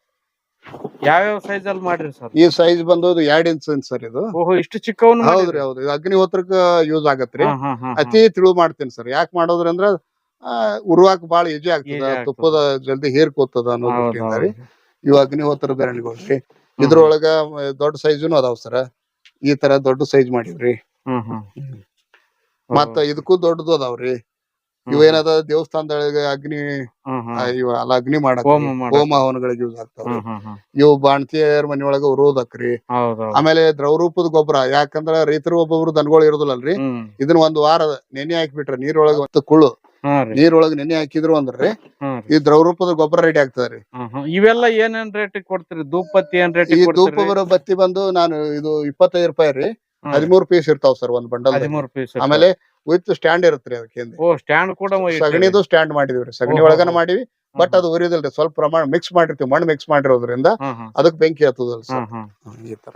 ಯಾವ್ಯಾವ ಸೈಜ್ ಅಲ್ಲಿ ಮಾಡ್ರಿ ಸರ್ ಈ ಸೈಜ್ ಬಂದು ಇದು ಎರಡ್ ಇಂಚ್ ಸರ್ ಇದು. ಓಹೋ ಇಷ್ಟು ಚಿಕ್ಕವನು ಹೌದ್ರಿ ಹೌದು ಇದು ಅಗ್ನಿಹೋತ್ರಕ್ಕ ಯೂಸ್ ಆಗತ್ರಿ. ಅತಿ ತಿಳು ಮಾಡ್ತೀನಿ ಸರ್ ಯಾಕೆ ಮಾಡೋದ್ರಿ ಅಂದ್ರ ಉರುವಾಕ್ ಬಾಳ ಈಜಿ ಆಗ್ತದ. ತುಪ್ಪದ ಜಲ್ದಿ ಹೇರ್ಕೋತದ ಅನ್ನೋದಕ್ಕಿಂತ ರೀ ಇವು ಅಗ್ನಿಹೋತ್ರ ಬೆರಣಿಗಳ್ರಿ ಇದ್ರೊಳಗ ದೊಡ್ಡ ಸೈಜುನು ಅದಾವ ಸರ್ ಈ ತರ ದೊಡ್ಡ ಸೈಜ್ ಮಾಡಿವ್ರಿ. ಮತ್ತ ಇದಕ್ಕೂ ದೊಡ್ಡದು ಅದಾವ್ರಿ. ಇವ ಏನದ ದೇವಸ್ಥಾನದೊಳಗ ಅಗ್ನಿ ಆ, ಇವ ಅಲ್ಲ ಅಗ್ನಿ ಮಾಡಕ್ ಹೋಮ ಮಾಡಕ್. ಹೋಮ ಹವನಗಳಿಗೆ ಯೂಸ್ ಆಗ್ತಾವ ಹ್ಮ್ ಹ್ಮ್ ಹ್ಮ್. ಇವು ಬಾಣತಿಯರ್ ಮನಿಯೊಳಗ ಉರೋದಕ್ರಿ ಆಮೇಲೆ ದ್ರವರೂಪದ ಗೊಬ್ಬರ ಯಾಕಂದ್ರ ರೈತರು ಒಬ್ಬೊಬ್ರು ದನಗಳು ಇರೋದಿಲ್ಲಲ್ರಿ. ಹ್ಮ್. ಇದನ್ನ ಒಂದ್ ವಾರ ನೆನೆ ಹಾಕಿಬಿಟ್ರೆ ನೀರೊಳಗ ಮತ್ತ ಕುಳ್ಳು ಹಾ ರೀ. ನೀರೊಳಗ ನೆನೆ ಹಾಕಿದ್ರು ಅಂದ್ರಿ ರೀ. ಈ ದ್ರವರೂಪದ ಗೊಬ್ಬರ ರೆಡಿ ಆಗ್ತದ್ರಿ. ಹ್ಮ್ ಹ್ಮ್. ಇವೆಲ್ಲ ಏನೇನ್ ರೇಟ್ ಕೊಡ್ತೀರಿ? ಧೂಪತ್ತಿ ಏನ್ ರೇಟ್ ಈ ಧೂಪ ಕೊಡ್ತೀರಿ? ಬರೋ ಬತ್ತಿ ಬಂದು ನಾನು ಇದು ಇಪ್ಪತ್ತೈದು ರೂಪಾಯಿ ರೀ. ಹದಿಮೂರು ಪೀಸ್ ಇರ್ತಾವ್ ಸರ್ ಒಂದ್ ಬಂಡಲ್ ಹದಿಮೂರು ಪೀಸ್ ಆಮೇಲೆ ವಿತ್ ಸ್ಟ್ಯಾಂಡ್ ಇರುತ್ತೆ ಅದಕ್ಕೆ ಓ ಸ್ಟ್ಯಾಂಡ್ ಕೂಡ. ಸಗಣಿದು ಸ್ಟ್ಯಾಂಡ್ ಮಾಡಿದಿವ್ರಿ ಸಗಣಿ. ಒಳಗನ ಮಾಡಿವಿ ಬಟ್ ಅದು ಉರಿಯೋದಿಲ್ರಿ ಸ್ವಲ್ಪ ಪ್ರಮಾಣ ಮಿಕ್ಸ್ ಮಾಡಿರ್ತೀವಿ. ಮಣ್ಣು ಮಿಕ್ಸ್ ಮಾಡಿರೋದ್ರಿಂದ ಅದಕ್ಕೆ ಬೆಂಕಿ ಹತ್ತದಲ್ಲ ಸರ್ ಈ ತರ.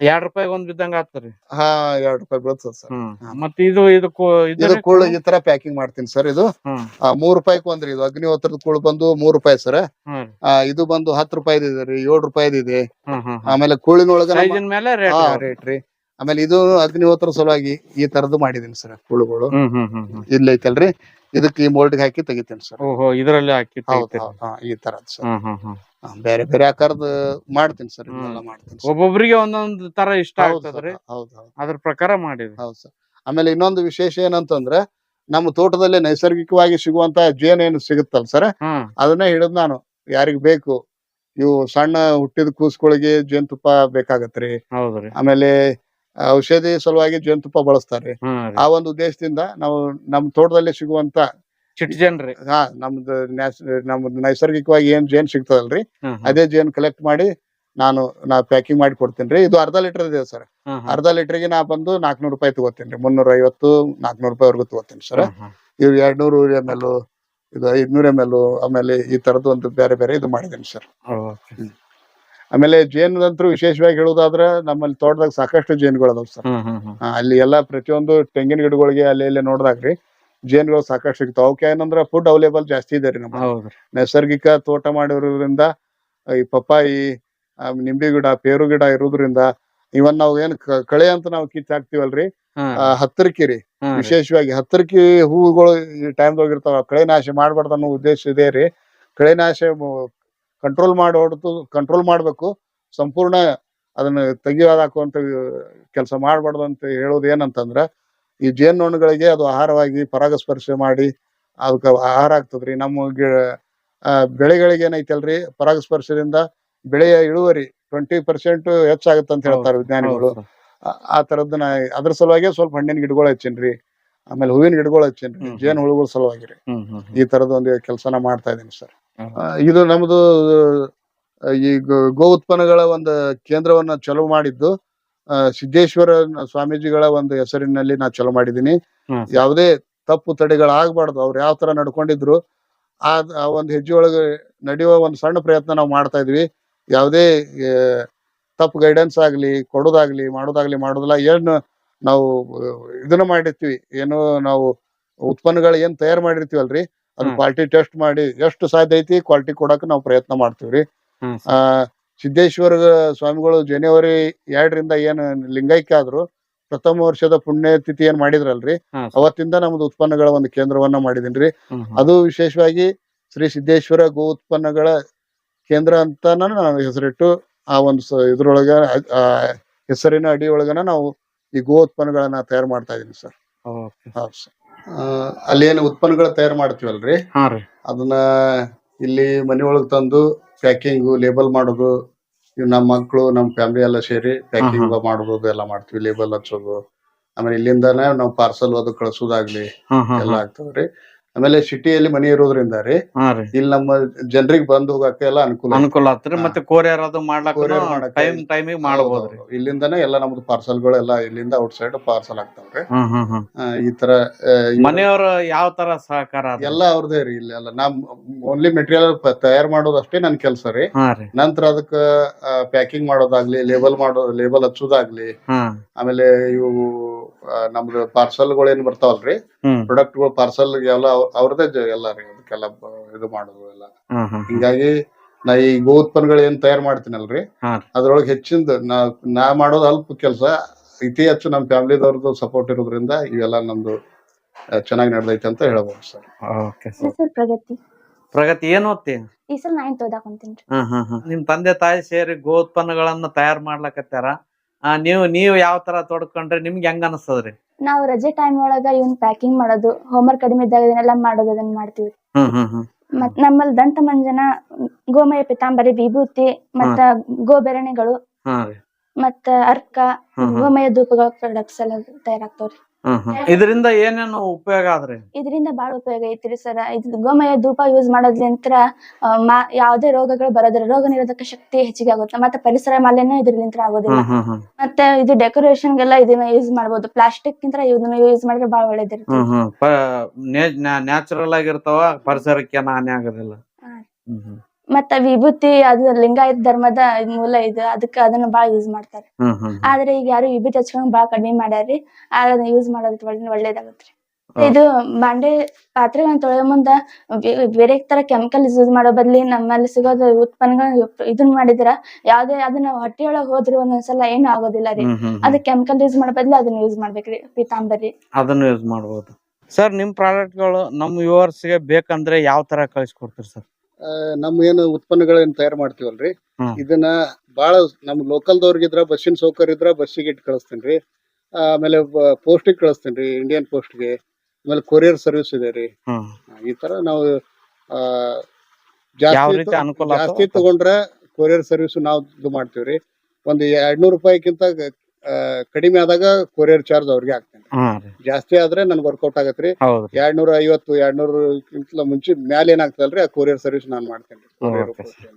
ಎರಡ್ ರೂಪಾಯಿಗೆ ಒಂದ್ ಬಿದ್ದಂಗ ಆಗ್ತದ್ರಿ ಹಾ ಎರಡ್ ರೂಪಾಯಿ ಬೀಳ್ತದ ಸರ್ ಮತ್ತೆ ಇದು ಇದು ಕೂಳು ಈ ತರ ಪ್ಯಾಕಿಂಗ್ ಮಾಡ್ತೀನಿ ಸರ್ ಇದು. ಮೂರ್ ರೂಪಾಯಿ ಒಂದ್ರಿ ಇದು ಅಗ್ನಿಹೋತ್ರದ ಕೂಳು ಬಂದು ಮೂರ್ ರೂಪಾಯಿ ಸರ್ ಇದು ಬಂದು ಹತ್ತು ರೂಪಾಯಿದ್ ಇದೆ ರೀ. ಏಳು ರೂಪಾಯಿದ್ ಇದೆ. ಆಮೇಲೆ ಕೂಳಿನೊಳಗ ಒಳಗ ಮೇಲೆ ರೇಟ್ ರೇಟ್ ರೀ. ಆಮೇಲೆ ಇದು ಅಗ್ನಿಹೋತ್ರ ಸಲುವಾಗಿ ಈ ತರದ್ದು ಮಾಡಿದೀನಿ ಸರ್ ಹುಳುಗಳು. ಹ್ಮ್ ಹ್ಮ್ ಹ್ಮ್ ಹ್ಮ್. ಇಲ್ಲಿ ಐತಲ್ರಿ ಇದಕ್ಕೆ ಈ ಹಾಕಿ ತೆಗಿತೀನಿ ಸರ್. ಓಹೋ ಇದರಲ್ಲೇ ಹಾಕಿ ಹೌದು ತೆಗಿತೀರಿ. ಹೌದು ಈ ತರದ್ ಸರ್. ಹ್ಮ್ ಹ್ಮ್ ಹ್ಮ್. ಹಾ, ಬೇರೆ ಬೇರೆ ಆಕಾರದ ಮಾಡ್ತೀನಿ ಸರ್. ಇದನ್ನೆಲ್ಲ ಮಾಡ್ತೀನಿ ಒಬ್ಬೊಬ್ಬರಿಗೆ ಒಬ್ಬೊಬ್ರಿಗೆ ಒಂದೊಂದ್ ತರ ಇಷ್ಟ ಹೌದು ಆಗ್ತದ್ರಿ? ಹೌದು ಹೌದು. ಅದ್ರ ಪ್ರಕಾರ ಮಾಡಿದ್ರಿ ಹೌದು ಸರ್. ಆಮೇಲೆ ಇನ್ನೊಂದು ವಿಶೇಷ ಏನಂತಂದ್ರೆ ನಮ್ಮ ತೋಟದಲ್ಲಿ ನೈಸರ್ಗಿಕವಾಗಿ ಸಿಗುವಂತ ಜೇನ್ ಏನು ಸಿಗುತ್ತಲ್ಲ ಸರ್ ಅದನ್ನ ಅದನ್ನೇ ಹಿಡಿದ್ ನಾನು ಯಾರಿಗ್ ಬೇಕು ಇವು ಸಣ್ಣ ಹುಟ್ಟಿದ ಕೂಸ್ಗಳಿಗೆ ಜೇನುತುಪ್ಪ ಬೇಕಾಗತ್ರಿ. ಹೌದ್ರಿ. ಆಮೇಲೆ ಔಷಧಿ ಸಲುವಾಗಿ ಜೇನುತುಪ್ಪ ಬಳಸ್ತಾರೆ. ಆ ಒಂದು ಉದ್ದೇಶದಿಂದ ನಾವು ನಮ್ಮ ತೋಟದಲ್ಲಿ ಸಿಗುವಂತ ಚಿಟ್ಜನ್ರಿ ಹಾ ನಮ್ದು ನಮ್ದು ನೈಸರ್ಗಿಕವಾಗಿ ಏನ್ ಜೇನ್ ಸಿಗ್ತದಲ್ರಿ. ಅದೇ ಜೇನ್ ಕಲೆಕ್ಟ್ ಮಾಡಿ ನಾನು ನಾ ಪ್ಯಾಕಿಂಗ್ ಮಾಡಿ ಕೊಡ್ತೀನಿ ರೀ. ಇದು ಅರ್ಧ ಲೀಟರ್ ಇದೆ ಸರ್. ಅರ್ಧ ಲೀಟರ್ಗೆ ಲೀಟರ್ಗೆ ನಾ ಬಂದು ನಾಲ್ಕನೂರು ರೂಪಾಯಿ ತಗೋತೀನಿ ಮುನ್ನೂರ ಐವತ್ತು ನಾಲ್ಕನೂರು ರೂಪಾಯಿವರೆಗೂ ತಗೋತೀನಿ ಸರ್. ಇದು. ಇವು ಎರಡ್ನೂರು ಎಂ ಎಲ್ ಇದು ಐದ್ನೂರ ಎಂ ಎಲ್ ಆಮೇಲೆ ಈ ತರದ್ದು ಒಂದು ಬೇರೆ ಬೇರೆ ಇದು ಮಾಡಿದ್ದೀನಿ ಸರ್. ಆಮೇಲೆ ಜೇನದಂತೂ ವಿಶೇಷವಾಗಿ ಹೇಳೋದಾದ್ರೆ ನಮ್ಮಲ್ಲಿ ತೋಟದಾಗ ಸಾಕಷ್ಟು ಜೇನುಗಳು ಅದಾವ ಸರ್. ಅಲ್ಲಿ ಎಲ್ಲಾ ಪ್ರತಿಯೊಂದು ತೆಂಗಿನ ಗಿಡಗಳಿಗೆ ಅಲ್ಲಿ ಇಲ್ಲಿ ನೋಡಿದಾಗ್ರಿ ಜೇನುಗಳು ಸಾಕಷ್ಟು ಸಿಗ್ತಾವ. ಅವಕ್ಕೆ ಏನಂದ್ರ ಫುಡ್ ಅವೈಲೇಬಲ್ ಜಾಸ್ತಿ ಇದೆ ರೀ ನಮ್ಮ ನೈಸರ್ಗಿಕ ತೋಟ ಮಾಡಿರೋದ್ರಿಂದ ಈ ಪಪ್ಪಾಯಿ ನಿಂಬೆ ಗಿಡ ಪೇರು ಗಿಡ ಇರೋದ್ರಿಂದ ಇವನ್ ನಾವು ಏನ್ ಕಳೆ ಅಂತ ನಾವು ಕಿತ್ ಹಾಕ್ತಿವಲ್ರಿ ಹತ್ತರಿಕಿ ರೀ. ವಿಶೇಷವಾಗಿ ಹತ್ತರಿಕಿ ಹೂಗಳು ಈ ಟೈಮ್ದಾಗ ಇರ್ತಾವ. ಕಳೆ ನಾಶ ಮಾಡ್ಬಾರ್ದು ಅನ್ನೋ ಉದ್ದೇಶ ಇದೆ ರೀ. ಕಳೆ ನಾಶ ಕಂಟ್ರೋಲ್ ಮಾಡಿ ಹೊಡ್ತು ಕಂಟ್ರೋಲ್ ಮಾಡಬೇಕು ಸಂಪೂರ್ಣ ಅದನ್ನ ತೆಗೆಯೋದಾಕುವಂಥ ಹಾಕುವಂತ ಕೆಲಸ ಮಾಡಬಾರ್ದು ಅಂತ ಹೇಳೋದು ಏನಂತಂದ್ರ ಈ ಜೇನ್ನೊಣಗಳಿಗೆ ಅದು ಆಹಾರವಾಗಿ ಪರಾಗಸ್ಪರ್ಶ ಮಾಡಿ ಅದಕ್ಕೆ ಆಹಾರ ಆಗ್ತದ್ರಿ ನಮ್ಮ ಬೆಳೆಗಳಿಗೆ ಏನೈತಲ್ರಿ ಪರಾಗಸ್ಪರ್ಶದಿಂದ ಬೆಳೆಯ ಇಳುವರಿ ಟ್ವೆಂಟಿ ಪರ್ಸೆಂಟ್ ಹೆಚ್ಚಾಗುತ್ತೆ ಅಂತ ಹೇಳ್ತಾರೆ ವಿಜ್ಞಾನಿಗಳು. ಆ- ಆ ತರದ್ದು ನಾ ಅದ್ರ ಸಲುವಾಗಿ ಸ್ವಲ್ಪ ಹಣ್ಣಿನ ಗಿಡಗಳು ಹಚ್ಚಿನ್ರಿ ಆಮೇಲೆ ಹೂವಿನ ಗಿಡಗಳು ಹಚ್ಚಿನ್ರಿ ಜೇನ್ ಹುಳುಗಳ ಸಲುವಾಗಿ. ಈ ತರದ ಒಂದು ಕೆಲಸನ ಮಾಡ್ತಾ ಇದೀನಿ ಸರ್. ಇದು ನಮ್ದು ಈ ಗೋ- ಉತ್ಪನ್ನಗಳ ಒಂದು ಕೇಂದ್ರವನ್ನ ಚಲೋ ಮಾಡಿದ್ದು ಸಿದ್ದೇಶ್ವರ ಸ್ವಾಮೀಜಿಗಳ ಒಂದು ಹೆಸರಿನಲ್ಲಿ ನಾ ಚಲೋ ಮಾಡಿದ್ದೀನಿ. ಹ್ಮ್. ಯಾವುದೇ ತಪ್ಪು ತಡೆಗಳಾಗಬಾರ್ದು ಅವ್ರು ಯಾವ ತರ ನಡ್ಕೊಂಡಿದ್ರು ಆ ಒಂದು ಹೆಜ್ಜೆ ಒಳಗೆ ನಡೆಯುವ ಒಂದು ಸಣ್ಣ ಪ್ರಯತ್ನ ನಾವು ಮಾಡ್ತಾ ಇದ್ವಿ. ಯಾವುದೇ ತಪ್ಪು ಗೈಡೆನ್ಸ್ ಆಗ್ಲಿ ಕೊಡೋದಾಗ್ಲಿ ಮಾಡೋದಾಗ್ಲಿ ಮಾಡೋದಿಲ್ಲ ಏನು ನಾವು ಇದನ್ನ ಮಾಡಿರ್ತೀವಿ. ಏನು ನಾವು ಉತ್ಪನ್ನಗಳು ಏನ್ ತಯಾರು ಮಾಡಿರ್ತೀವಲ್ರಿ ಅದು. ಕ್ವಾಲಿಟಿ ಟೆಸ್ಟ್ ಮಾಡಿ ಎಷ್ಟು ಸಾಧ್ಯ ಐತಿ ಕ್ವಾಲಿಟಿ ಕೊಡಕ್ ನಾವು ಪ್ರಯತ್ನ ಮಾಡ್ತೀವ್ರಿ ಆ ಸಿದ್ದೇಶ್ವರ ಸ್ವಾಮಿಗಳು ಜನವರಿ ಎರಡರಿಂದ ಏನು ಲಿಂಗೈಕ್ಯ ಆದ್ರು ಪ್ರಥಮ ವರ್ಷದ ಪುಣ್ಯತಿಥಿ ಏನ್ ಮಾಡಿದ್ರಲ್ರಿ ಅವತ್ತಿಂದ ನಮ್ದು ಉತ್ಪನ್ನಗಳ ಒಂದು ಕೇಂದ್ರವನ್ನ ಮಾಡಿದೀನ್ರಿ. ಅದು ವಿಶೇಷವಾಗಿ ಶ್ರೀ ಸಿದ್ದೇಶ್ವರ ಗೋ ಉತ್ಪನ್ನಗಳ ಕೇಂದ್ರ ಅಂತ ನಾನು ಹೆಸರಿಟ್ಟು ಆ ಒಂದು ಇದ್ರೊಳಗ ಆ ಹೆಸರಿನ ಅಡಿಯೊಳಗನ ನಾವು ಈ ಗೋ ಉತ್ಪನ್ನಗಳನ್ನ ತಯಾರು ಮಾಡ್ತಾ ಇದೀನಿ ಸರ್. ಹೌದು ಸರ್ ಅಲ್ಲಿ ಏನು ಉತ್ಪನ್ನಗಳ ತಯಾರು ಮಾಡ್ತೀವಲ್ರಿ? ಹಾ ರೀ. ಅದನ್ನ ಇಲ್ಲಿ ಮನೆಯೊಳಗೆ ತಂದು ಪ್ಯಾಕಿಂಗು ಲೇಬಲ್ ಮಾಡೋದು ಇವ್ ನಮ್ಮ ಮಕ್ಕಳು ನಮ್ಮ ಫ್ಯಾಮಿಲಿ ಎಲ್ಲ ಸೇರಿ ಪ್ಯಾಕಿಂಗ್ ಮಾಡೋದು ಎಲ್ಲ ಮಾಡ್ತೀವಿ ಲೇಬಲ್ ಹಚ್ಚೋದು. ಆಮೇಲೆ ಇಲ್ಲಿಂದಾನೇ ನಾವು ಪಾರ್ಸಲ್ ಅದು ಕಳ್ಸೋದಾಗ್ಲಿ ಹಾ ಹಾ ಎಲ್ಲ ಆಗ್ತದ್ರಿ ಆಮೇಲೆ ಸಿಟಿಯಲ್ಲಿ ಮನೆ ಇರೋದ್ರಿಂದ ರೀ ಹಾ ರೀ. ಇಲ್ಲಿ ನಮ್ಮ ಜನರಿಗೆ ಬಂದ್ ಹೋಗಕ್ಕೆ ಎಲ್ಲ ಅನುಕೂಲ ಅನುಕೂಲ ಆಗ್ತದೆ ಹಾ. ಮತ್ತೆ ಕೋರಿಯರ್ ಅದು Courier ಮಾಡಕ್ಕೆ ಟೈಮ್ ಟೈಮಿಗೆ ಮಾಡಬಹುದ್ರಿ ಹೌದು. ಇಲ್ಲಿಂದಾನೇ ಎಲ್ಲ ನಮ್ದು ಪಾರ್ಸಲ್ಗಳು ಎಲ್ಲ ಇಲ್ಲಿಂದ ಔಟ್ ಸೈಡ್ ಪಾರ್ಸಲ್ ಆಗ್ತಾವ್ರಿ. ಹ್ಮ್ ಹ್ಮ್ ಹ್ಮ್ ಆ, ಈ ತರ ಆ, ಇವ್ರು- ಮನೆಯವ್ರ ಯಾವ ತರ ಸಹಕಾರ? ಎಲ್ಲ ಅವ್ರದೇ ರೀ ಇಲ್ಲಿ ಎಲ್ಲ. ನಮ್ ಓನ್ಲಿ ಮೆಟೀರಿಯಲ್ ತಯಾರು ಮಾಡೋದು ಅಷ್ಟೇ ನನ್ ಕೆಲಸ ರೀ. ಹಾ ರೀ. ನಂತರ ಅದಕ್ಕ ಪ್ಯಾಕಿಂಗ್ ಮಾಡೋದಾಗ್ಲಿ ಲೇಬಲ್ ಮಾಡೋ ಲೇಬಲ್ ಹಚ್ಚೋದಾಗ್ಲಿ ಹಾ. ಆಮೇಲೆ ಇವು ನಮ್ದು ಪಾರ್ಸಲ್ಗಳು ಏನ್ ಬರ್ತಾವಲ್ರಿ? ಪ್ರೊಡಕ್ಟ್ಗಳು ಪಾರ್ಸಲ್ ಎಲ್ಲ ಅವ್ರ- ಅವ್ರದೇ ಎಲ್ಲ ರೀ ಅದಕ್ಕೆಲ್ಲ ಇದು ಮಾಡೋದು ಎಲ್ಲ. ಹಿಂಗಾಗಿ ನಾ ಈ ಗೋ ಉತ್ಪನ್ನಗಳು ಏನ್ ತಯಾರ್ ಮಾಡ್ತೀನಲ್ರಿ. ಅದ್ರೊಳಗೆ ಹೆಚ್ಚಿಂದ ನಾ ನಾ ಮಾಡೋದು ಅಲ್ಪ ಕೆಲಸ. ಇತಿ ಹೆಚ್ಚು ನಮ್ಮ ಫ್ಯಾಮಿಲಿದವ್ರದ್ದು ಸಪೋರ್ಟ್ ಇರೋದ್ರಿಂದ ಇವೆಲ್ಲ ನಮ್ದು ಚೆನ್ನಾಗಿ ನಡೆದೈತೆ ಅಂತ ಹೇಳ್ಬೋದು ಸರ್. ಓಕೆ ನನ್ನ ಹೆಸರು ಪ್ರಗತಿ. ಪ್ರಗತಿ ಏನ್ ಓದ್ತಿ? ಈ ಸಲ ನೈನ್ತ್ ಓದಾಕೊಂತೀನಿ ನಿಮ್ ತಂದೆ ತಾಯಿ ಸೇರಿ ಗೋ ಉತ್ಪನ್ನಗಳನ್ನ ತಯಾರ್ ಮಾಡ್ಲಕತ್ಯಾರ ಆ, ನೀವು ನೀವು ಯಾವ ತರ ತೊಡ್ಕೊಂಡ್ರಿ ನಿಮ್ಗೆ ಹೆಂಗ ಅನಸ್ತದ್ರಿ? ನಾವು ರಜೆ ಟೈಮ್ ಒಳಗ ಇವನ್ ಪ್ಯಾಕಿಂಗ್ ಮಾಡೋದು ಹೋಮ್ವರ್ಕ್ ಕಡಿಮೆ ಇದ್ದಾಗ ಇದನ್ನೆಲ್ಲ ಮಾಡೋದು ಅದನ್ನ ಮಾಡ್ತೀವಿ. ಹ್ಮ್ ಹ್ಮ್ ಹ್ಮ್. ಮತ್ ನಮ್ಮಲ್ಲಿ ದಂತ ಮಂಜನ ಗೋಮಯ ಪಿತಾಂಬರಿ ವಿಭೂತಿ ಮತ್ತ ಗೋ ಬೆರಣೆಗಳು ಹಾ ರೀ. ಮತ್ತ ಅರ್ಕ ಹ್ಮ್ ಹ್ಮ್. ಗೋಮಯ ಧೂಪಗಳ ಪ್ರಾಡಕ್ಟ್ಸ್ ಎಲ್ಲ ತಯಾರಾಗ್ತಾವ್ರಿ. ಇದರಿಂದ ಏನೇನು ಉಪಯೋಗ ಆದ್ರಿ? ಇದರಿಂದ ಬಹಳ ಉಪಯೋಗ ಐತ್ರಿ ಸರ್. ಇದು ಗೋಮಯ ಧೂಪ ಯೂಸ್ ಮಾಡೋದ್ರಿಂದ ಯಾವ್ದೇ ರೋಗಗಳು ಬರೋದಿಲ್ಲ ರೋಗ ನಿರೋಧಕ ಶಕ್ತಿ ಹೆಚ್ಚಿಗೆ ಆಗುತ್ತೆ. ಮತ್ತೆ ಪರಿಸರ ಮಾಲಿನ್ಯ ಇದರಿಂದ ಆಗೋದಿಲ್ಲ. ಮತ್ತೆ ಇದು ಡೆಕೋರೇಷನ್ ಗೆಲ್ಲ ಇದನ್ನ ಯೂಸ್ ಮಾಡಬಹುದು ಪ್ಲಾಸ್ಟಿಕ್ ಗಿಂತ ಇದನ್ನ ಯೂಸ್ ಮಾಡಿದ್ರೆ ಬಹಳ ಒಳ್ಳೇದಿರುತ್ತೆ. ನ್ಯಾಚುರಲ್ ಆಗಿರ್ತಾವ ಪರಿಸರಕ್ಕೆ ಹಾನಿ ಆಗೋದಿಲ್ಲ. ಮತ್ತ ವಿಭೂತಿ ಅದು ಲಿಂಗಾಯತ್ ಧರ್ಮದ ಮೂಲ ಇದು ಅದಕ್ಕ ಅದನ್ನ ಬಾಳ ಯೂಸ್ ಮಾಡ್ತಾರೆ. ಆದ್ರೆ ಈಗ ಯಾರು ವಿಭೂತಿ ಹಚ್ಕೊಂಡ್ ಬಾಳ ಕಡಿಮೆ ಮಾಡ್ಯಾರ್ರಿ ಅದನ್ನ ಯೂಸ್ ಮಾಡೋದ್ ಒಳ್ಳೆ ಒಳ್ಳೇದಾಗತ್ರಿ. ಇದು ಬಾಂಡೆ ಪಾತ್ರೆಗಳನ್ನ ತೊಳೆಯೋ ಮುಂದ ಬೇರೆ ತರ ಕೆಮಿಕಲ್ ಯೂಸ್ ಮಾಡೋ ಬದ್ಲಿ ನಮ್ಮಲ್ಲಿ ಸಿಗೋದು ಉತ್ಪನ್ನಗಳನ್ನ ಇದನ್ನ ಮಾಡಿದ್ರ ಯಾವ್ದೇ ಅದನ್ನ ಹೊಟ್ಟೆಯೊಳಗ ಹೋದ್ರು ಒಂದೊಂದ್ಸಲ ಏನು ಆಗೋದಿಲ್ಲ ರೀ. ಅದ್ ಕೆಮಿಕಲ್ ಯೂಸ್ ಮಾಡೋ ಬದ್ಲಿ ಅದನ್ನ ಯೂಸ್ ಮಾಡ್ಬೇಕ್ರಿ ಪೀತಾಂಬರಿ. ಅದನ್ನ ಯೂಸ್ ಮಾಡಬಹುದು ಸರ್ ನಿಮ್ ಪ್ರಾಡಕ್ಟ್ಗಳು ನಮ್ಮ ವ್ಯೂವರ್ಸ್ಗೆ ಬೇಕಂದ್ರೆ ಯಾವ ತರ ಕಳಿಸ್ಕೊಡ್ತೀರಿ ಸರ್? ನಮ್ಮ ಏನು ಉತ್ಪನ್ನಗಳನ್ನ ತಯಾರು ಮಾಡ್ತೀವಲ್ರಿ. ಇದನ್ನ ಬಹಳ ನಮ್ ಲೋಕಲ್ದವ್ರಿಗಿದ್ರ ಬಸ್ಸಿನ ಸೌಕರ್ಯ ಇದ್ರ ಬಸ್ಸಿಗೆ ಇಟ್ಟು ಕಳಿಸ್ತೇನ್ರಿ. ಆಮೇಲೆ ಪೋಸ್ಟಿಗೆ ಕಳಿಸ್ತೇನ್ರಿ ಇಂಡಿಯನ್ ಪೋಸ್ಟ್ಗೆ ಆಮೇಲೆ ಕೊರಿಯರ್ ಸರ್ವಿಸ್ ಇದೆ ರೀ. ಈ ತರ ನಾವು ಜಾಸ್ತಿ ಜಾಸ್ತಿ? ತಗೊಂಡ್ರೆ ಕೊರಿಯರ್ ಸರ್ವಿಸ್ ನಾವು ಇದು ಮಾಡ್ತೀವ್ರಿ. ಒಂದು ಎರಡ್ನೂರು ರೂಪಾಯಿಗಿಂತ ಕಡಿಮೆ ಆದಾಗ ಕೊರಿಯರ್ ಚಾರ್ಜ್ ಅವ್ರಿಗೆ ಹಾಕ್ತೇನೆ. ಹಾ ರೀ. ಜಾಸ್ತಿ ಆದ್ರೆ ನನ್ಗೆ ವರ್ಕೌಟ್ ಆಗತ್ರಿ. ರೀ. ಎರಡ್ ನೂರ ಐವತ್ತು ಎರಡ್ ನೂರಕ್ಕಿಂತ ಮುಂಚೆ ಮ್ಯಾಲೆ ಏನಾಗ್ತದಲ್ರಿ ಆ ಕೊರಿಯರ್ ಸರ್ವಿಸ್ ನಾನು ಮಾಡ್ತೇನೆ ಕೊರಿಯರ್ Okay, sir.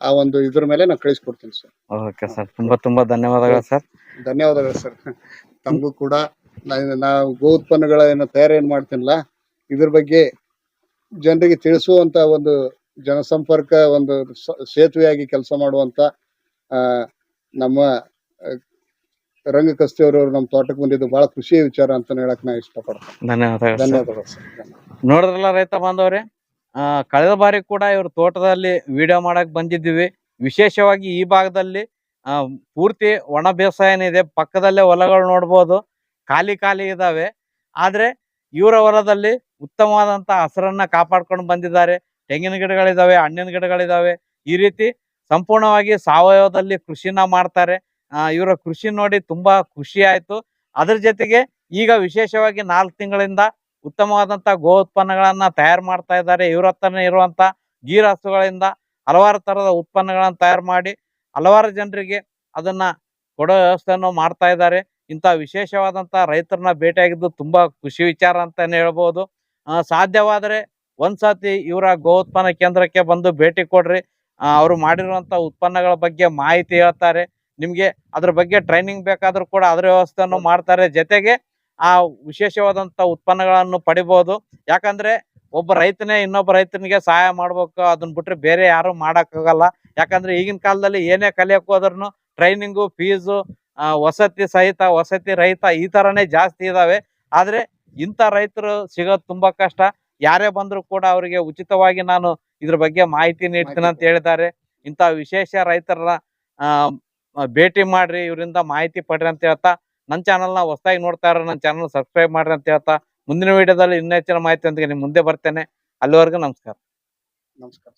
ಆ ಒಂದು ಇದ್ರ ಮೇಲೆ ನಾನು ಕಳಿಸ್ಕೊಡ್ತೀನಿ ಸರ್. Okay sir. ತುಂಬಾ ತುಂಬಾ ಧನ್ಯವಾದಗಳು ಸರ್. ಧನ್ಯವಾದಗಳು ಸರ್. ತಮಗೂ ಕೂಡ. ನಾ- ನಾವು ಗೋ ಉತ್ಪನ್ನಗಳ ಏನು ತಯಾರು ಏನ್ ಮಾಡ್ತೀನಲ್ಲ ಇದ್ರ ಬಗ್ಗೆ ಜನರಿಗೆ ತಿಳಿಸುವಂತ ಒಂದು ಜನಸಂಪರ್ಕ ಒಂದು ಸ- ಸೇತುವೆಯಾಗಿ ಕೆಲಸ ಮಾಡುವಂತ ಆ, ನಮ್ಮ ಆ, ರಂಗ ಕಸ್ತಿಯವರು ನಮ್ಮ ತೋಟಕ್ಕೆ ಬಂದಿದ್ದು ಬಹಳ ಖುಷಿಯ ವಿಚಾರ ಅಂತ ಹೇಳಕ್ ನಾ ಇಷ್ಟಪಡ್ತೀನಿ. ಧನ್ಯವಾದಗಳು ಸರ್. ಧನ್ಯವಾದಗಳು ಸರ್. ನೋಡಿದ್ರಲ್ಲ ರೈತ ಬಾಂಧವ್ರೆ ಆ, ಕಳೆದ ಬಾರಿ ಕೂಡ ಇವ್ರ ತೋಟದಲ್ಲಿ ವಿಡಿಯೋ ಮಾಡಕ್ ಬಂದಿದ್ದೀವಿ. ವಿಶೇಷವಾಗಿ ಈ ಭಾಗದಲ್ಲಿ ಆ, ಪೂರ್ತಿ ಒಣ ಬೇಸಾಯ ಏನಿದೆ ಪಕ್ಕದಲ್ಲೇ ಹೊಲಗಳು ನೋಡ್ಬೋದು. ಖಾಲಿ ಖಾಲಿ ಇದಾವೆ. ಆದ್ರೆ ಇವರ ಹೊಲದಲ್ಲಿ ಉತ್ತಮವಾದಂತ ಹಸರನ್ನ ಕಾಪಾಡ್ಕೊಂಡು ಬಂದಿದ್ದಾರೆ. ತೆಂಗಿನ ಗಿಡಗಳಿದಾವೆ ಹಣ್ಣಿನ ಗಿಡಗಳಿದಾವೆ. ಈ ರೀತಿ ಸಂಪೂರ್ಣವಾಗಿ ಸಾವಯವದಲ್ಲಿ ಕೃಷಿನ ಮಾಡ್ತಾರೆ. ಇವರ ಕೃಷಿ ನೋಡಿ ತುಂಬಾ ಖುಷಿ ಆಯ್ತು. ಅದ್ರ ಜೊತೆಗೆ ಈಗ ವಿಶೇಷವಾಗಿ ನಾಲ್ಕು ತಿಂಗಳಿಂದ ಉತ್ತಮವಾದಂತ ಗೋ ಉತ್ಪನ್ನಗಳನ್ನ ತಯಾರು ಮಾಡ್ತಾ ಇದ್ದಾರೆ. ಇವ್ರ ಹತ್ರನೇ ಇರುವಂತ ಗೀರ್ ಹಸುಗಳಿಂದ ಹಲವಾರು ತರದ ಉತ್ಪನ್ನಗಳನ್ನ ತಯಾರು ಮಾಡಿ ಹಲವಾರು ಜನರಿಗೆ ಅದನ್ನ ಕೊಡೋ ವ್ಯವಸ್ಥೆಯನ್ನು ಮಾಡ್ತಾ ಇದ್ದಾರೆ. ಇಂಥ ವಿಶೇಷವಾದಂತ ರೈತರನ್ನ ಭೇಟಿಯಾಗಿದ್ದು ತುಂಬಾ ಖುಷಿ ವಿಚಾರ ಅಂತ ಹೇಳ್ಬೋದು. ಸಾಧ್ಯವಾದರೆ ಒಂದ್ಸತಿ ಇವರ ಗೋ ಉತ್ಪನ್ನ ಕೇಂದ್ರಕ್ಕೆ ಬಂದು ಭೇಟಿ ಕೊಡ್ರಿ. ಅವರು ಮಾಡಿರುವಂತ ಉತ್ಪನ್ನಗಳ ಬಗ್ಗೆ ಮಾಹಿತಿ ಹೇಳ್ತಾರೆ. ನಿಮ್ಗೆ ಅದ್ರ ಬಗ್ಗೆ ಟ್ರೈನಿಂಗ್ ಬೇಕಾದ್ರೂ ಕೂಡ ಅದರ ವ್ಯವಸ್ಥೆಯನ್ನು ಮಾಡ್ತಾರೆ. ಜೊತೆಗೆ ಆ ವಿಶೇಷವಾದಂತ ಉತ್ಪನ್ನಗಳನ್ನು ಪಡಿಬೋದು. ಯಾಕಂದ್ರೆ ಒಬ್ಬ ರೈತನೇ ಇನ್ನೊಬ್ಬ ರೈತನಿಗೆ ಸಹಾಯ ಮಾಡ್ಬೇಕು ಅದನ್ನ ಬಿಟ್ರೆ ಬೇರೆ ಯಾರು ಮಾಡೋಕ್ಕಾಗಲ್ಲ. ಯಾಕಂದ್ರೆ ಈಗಿನ ಕಾಲದಲ್ಲಿ ಏನೇ ಕಲಿಯಕ್ ಹೋದ್ರೂ ಟ್ರೈನಿಂಗು ಫೀಸು ವಸತಿ ಸಹಿತ ವಸತಿ ರಹಿತ ಈ ತರನೇ ಜಾಸ್ತಿ ಇದಾವೆ. ಆದರೆ ಇಂಥ ರೈತರು ಸಿಗೋದು ತುಂಬಾ ಕಷ್ಟ. ಯಾರೇ ಬಂದರೂ ಕೂಡ ಅವರಿಗೆ ಉಚಿತವಾಗಿ ನಾನು ಇದ್ರ ಬಗ್ಗೆ ಮಾಹಿತಿ ನೀಡ್ತೀನಿ ಅಂತ ಹೇಳಿದ್ದಾರೆ. ಇಂಥ ವಿಶೇಷ ರೈತರ ಭೇಟಿ ಮಾಡ್ರಿ, ಇವರಿಂದ ಮಾಹಿತಿ ಪಡ್ರಿ ಅಂತ ಹೇಳ್ತಾ ನನ್ನ ಚಾನಲ್ನ ಹೊಸದಾಗಿ ನೋಡ್ತಾ ಇರೋ ನನ್ನ ಚಾನಲ್ ಸಬ್ಸ್ಕ್ರೈಬ್ ಮಾಡ್ರಿ ಅಂತ ಹೇಳ್ತಾ, ಮುಂದಿನ ವಿಡಿಯೋದಲ್ಲಿ ಇನ್ನೂ ಹೆಚ್ಚಿನ ಮಾಹಿತಿ ಅಂತ ನಿಮ್ ಮುಂದೆ ಬರ್ತೇನೆ. ಅಲ್ಲಿವರೆಗೂ ನಮಸ್ಕಾರ. ನಮಸ್ಕಾರ.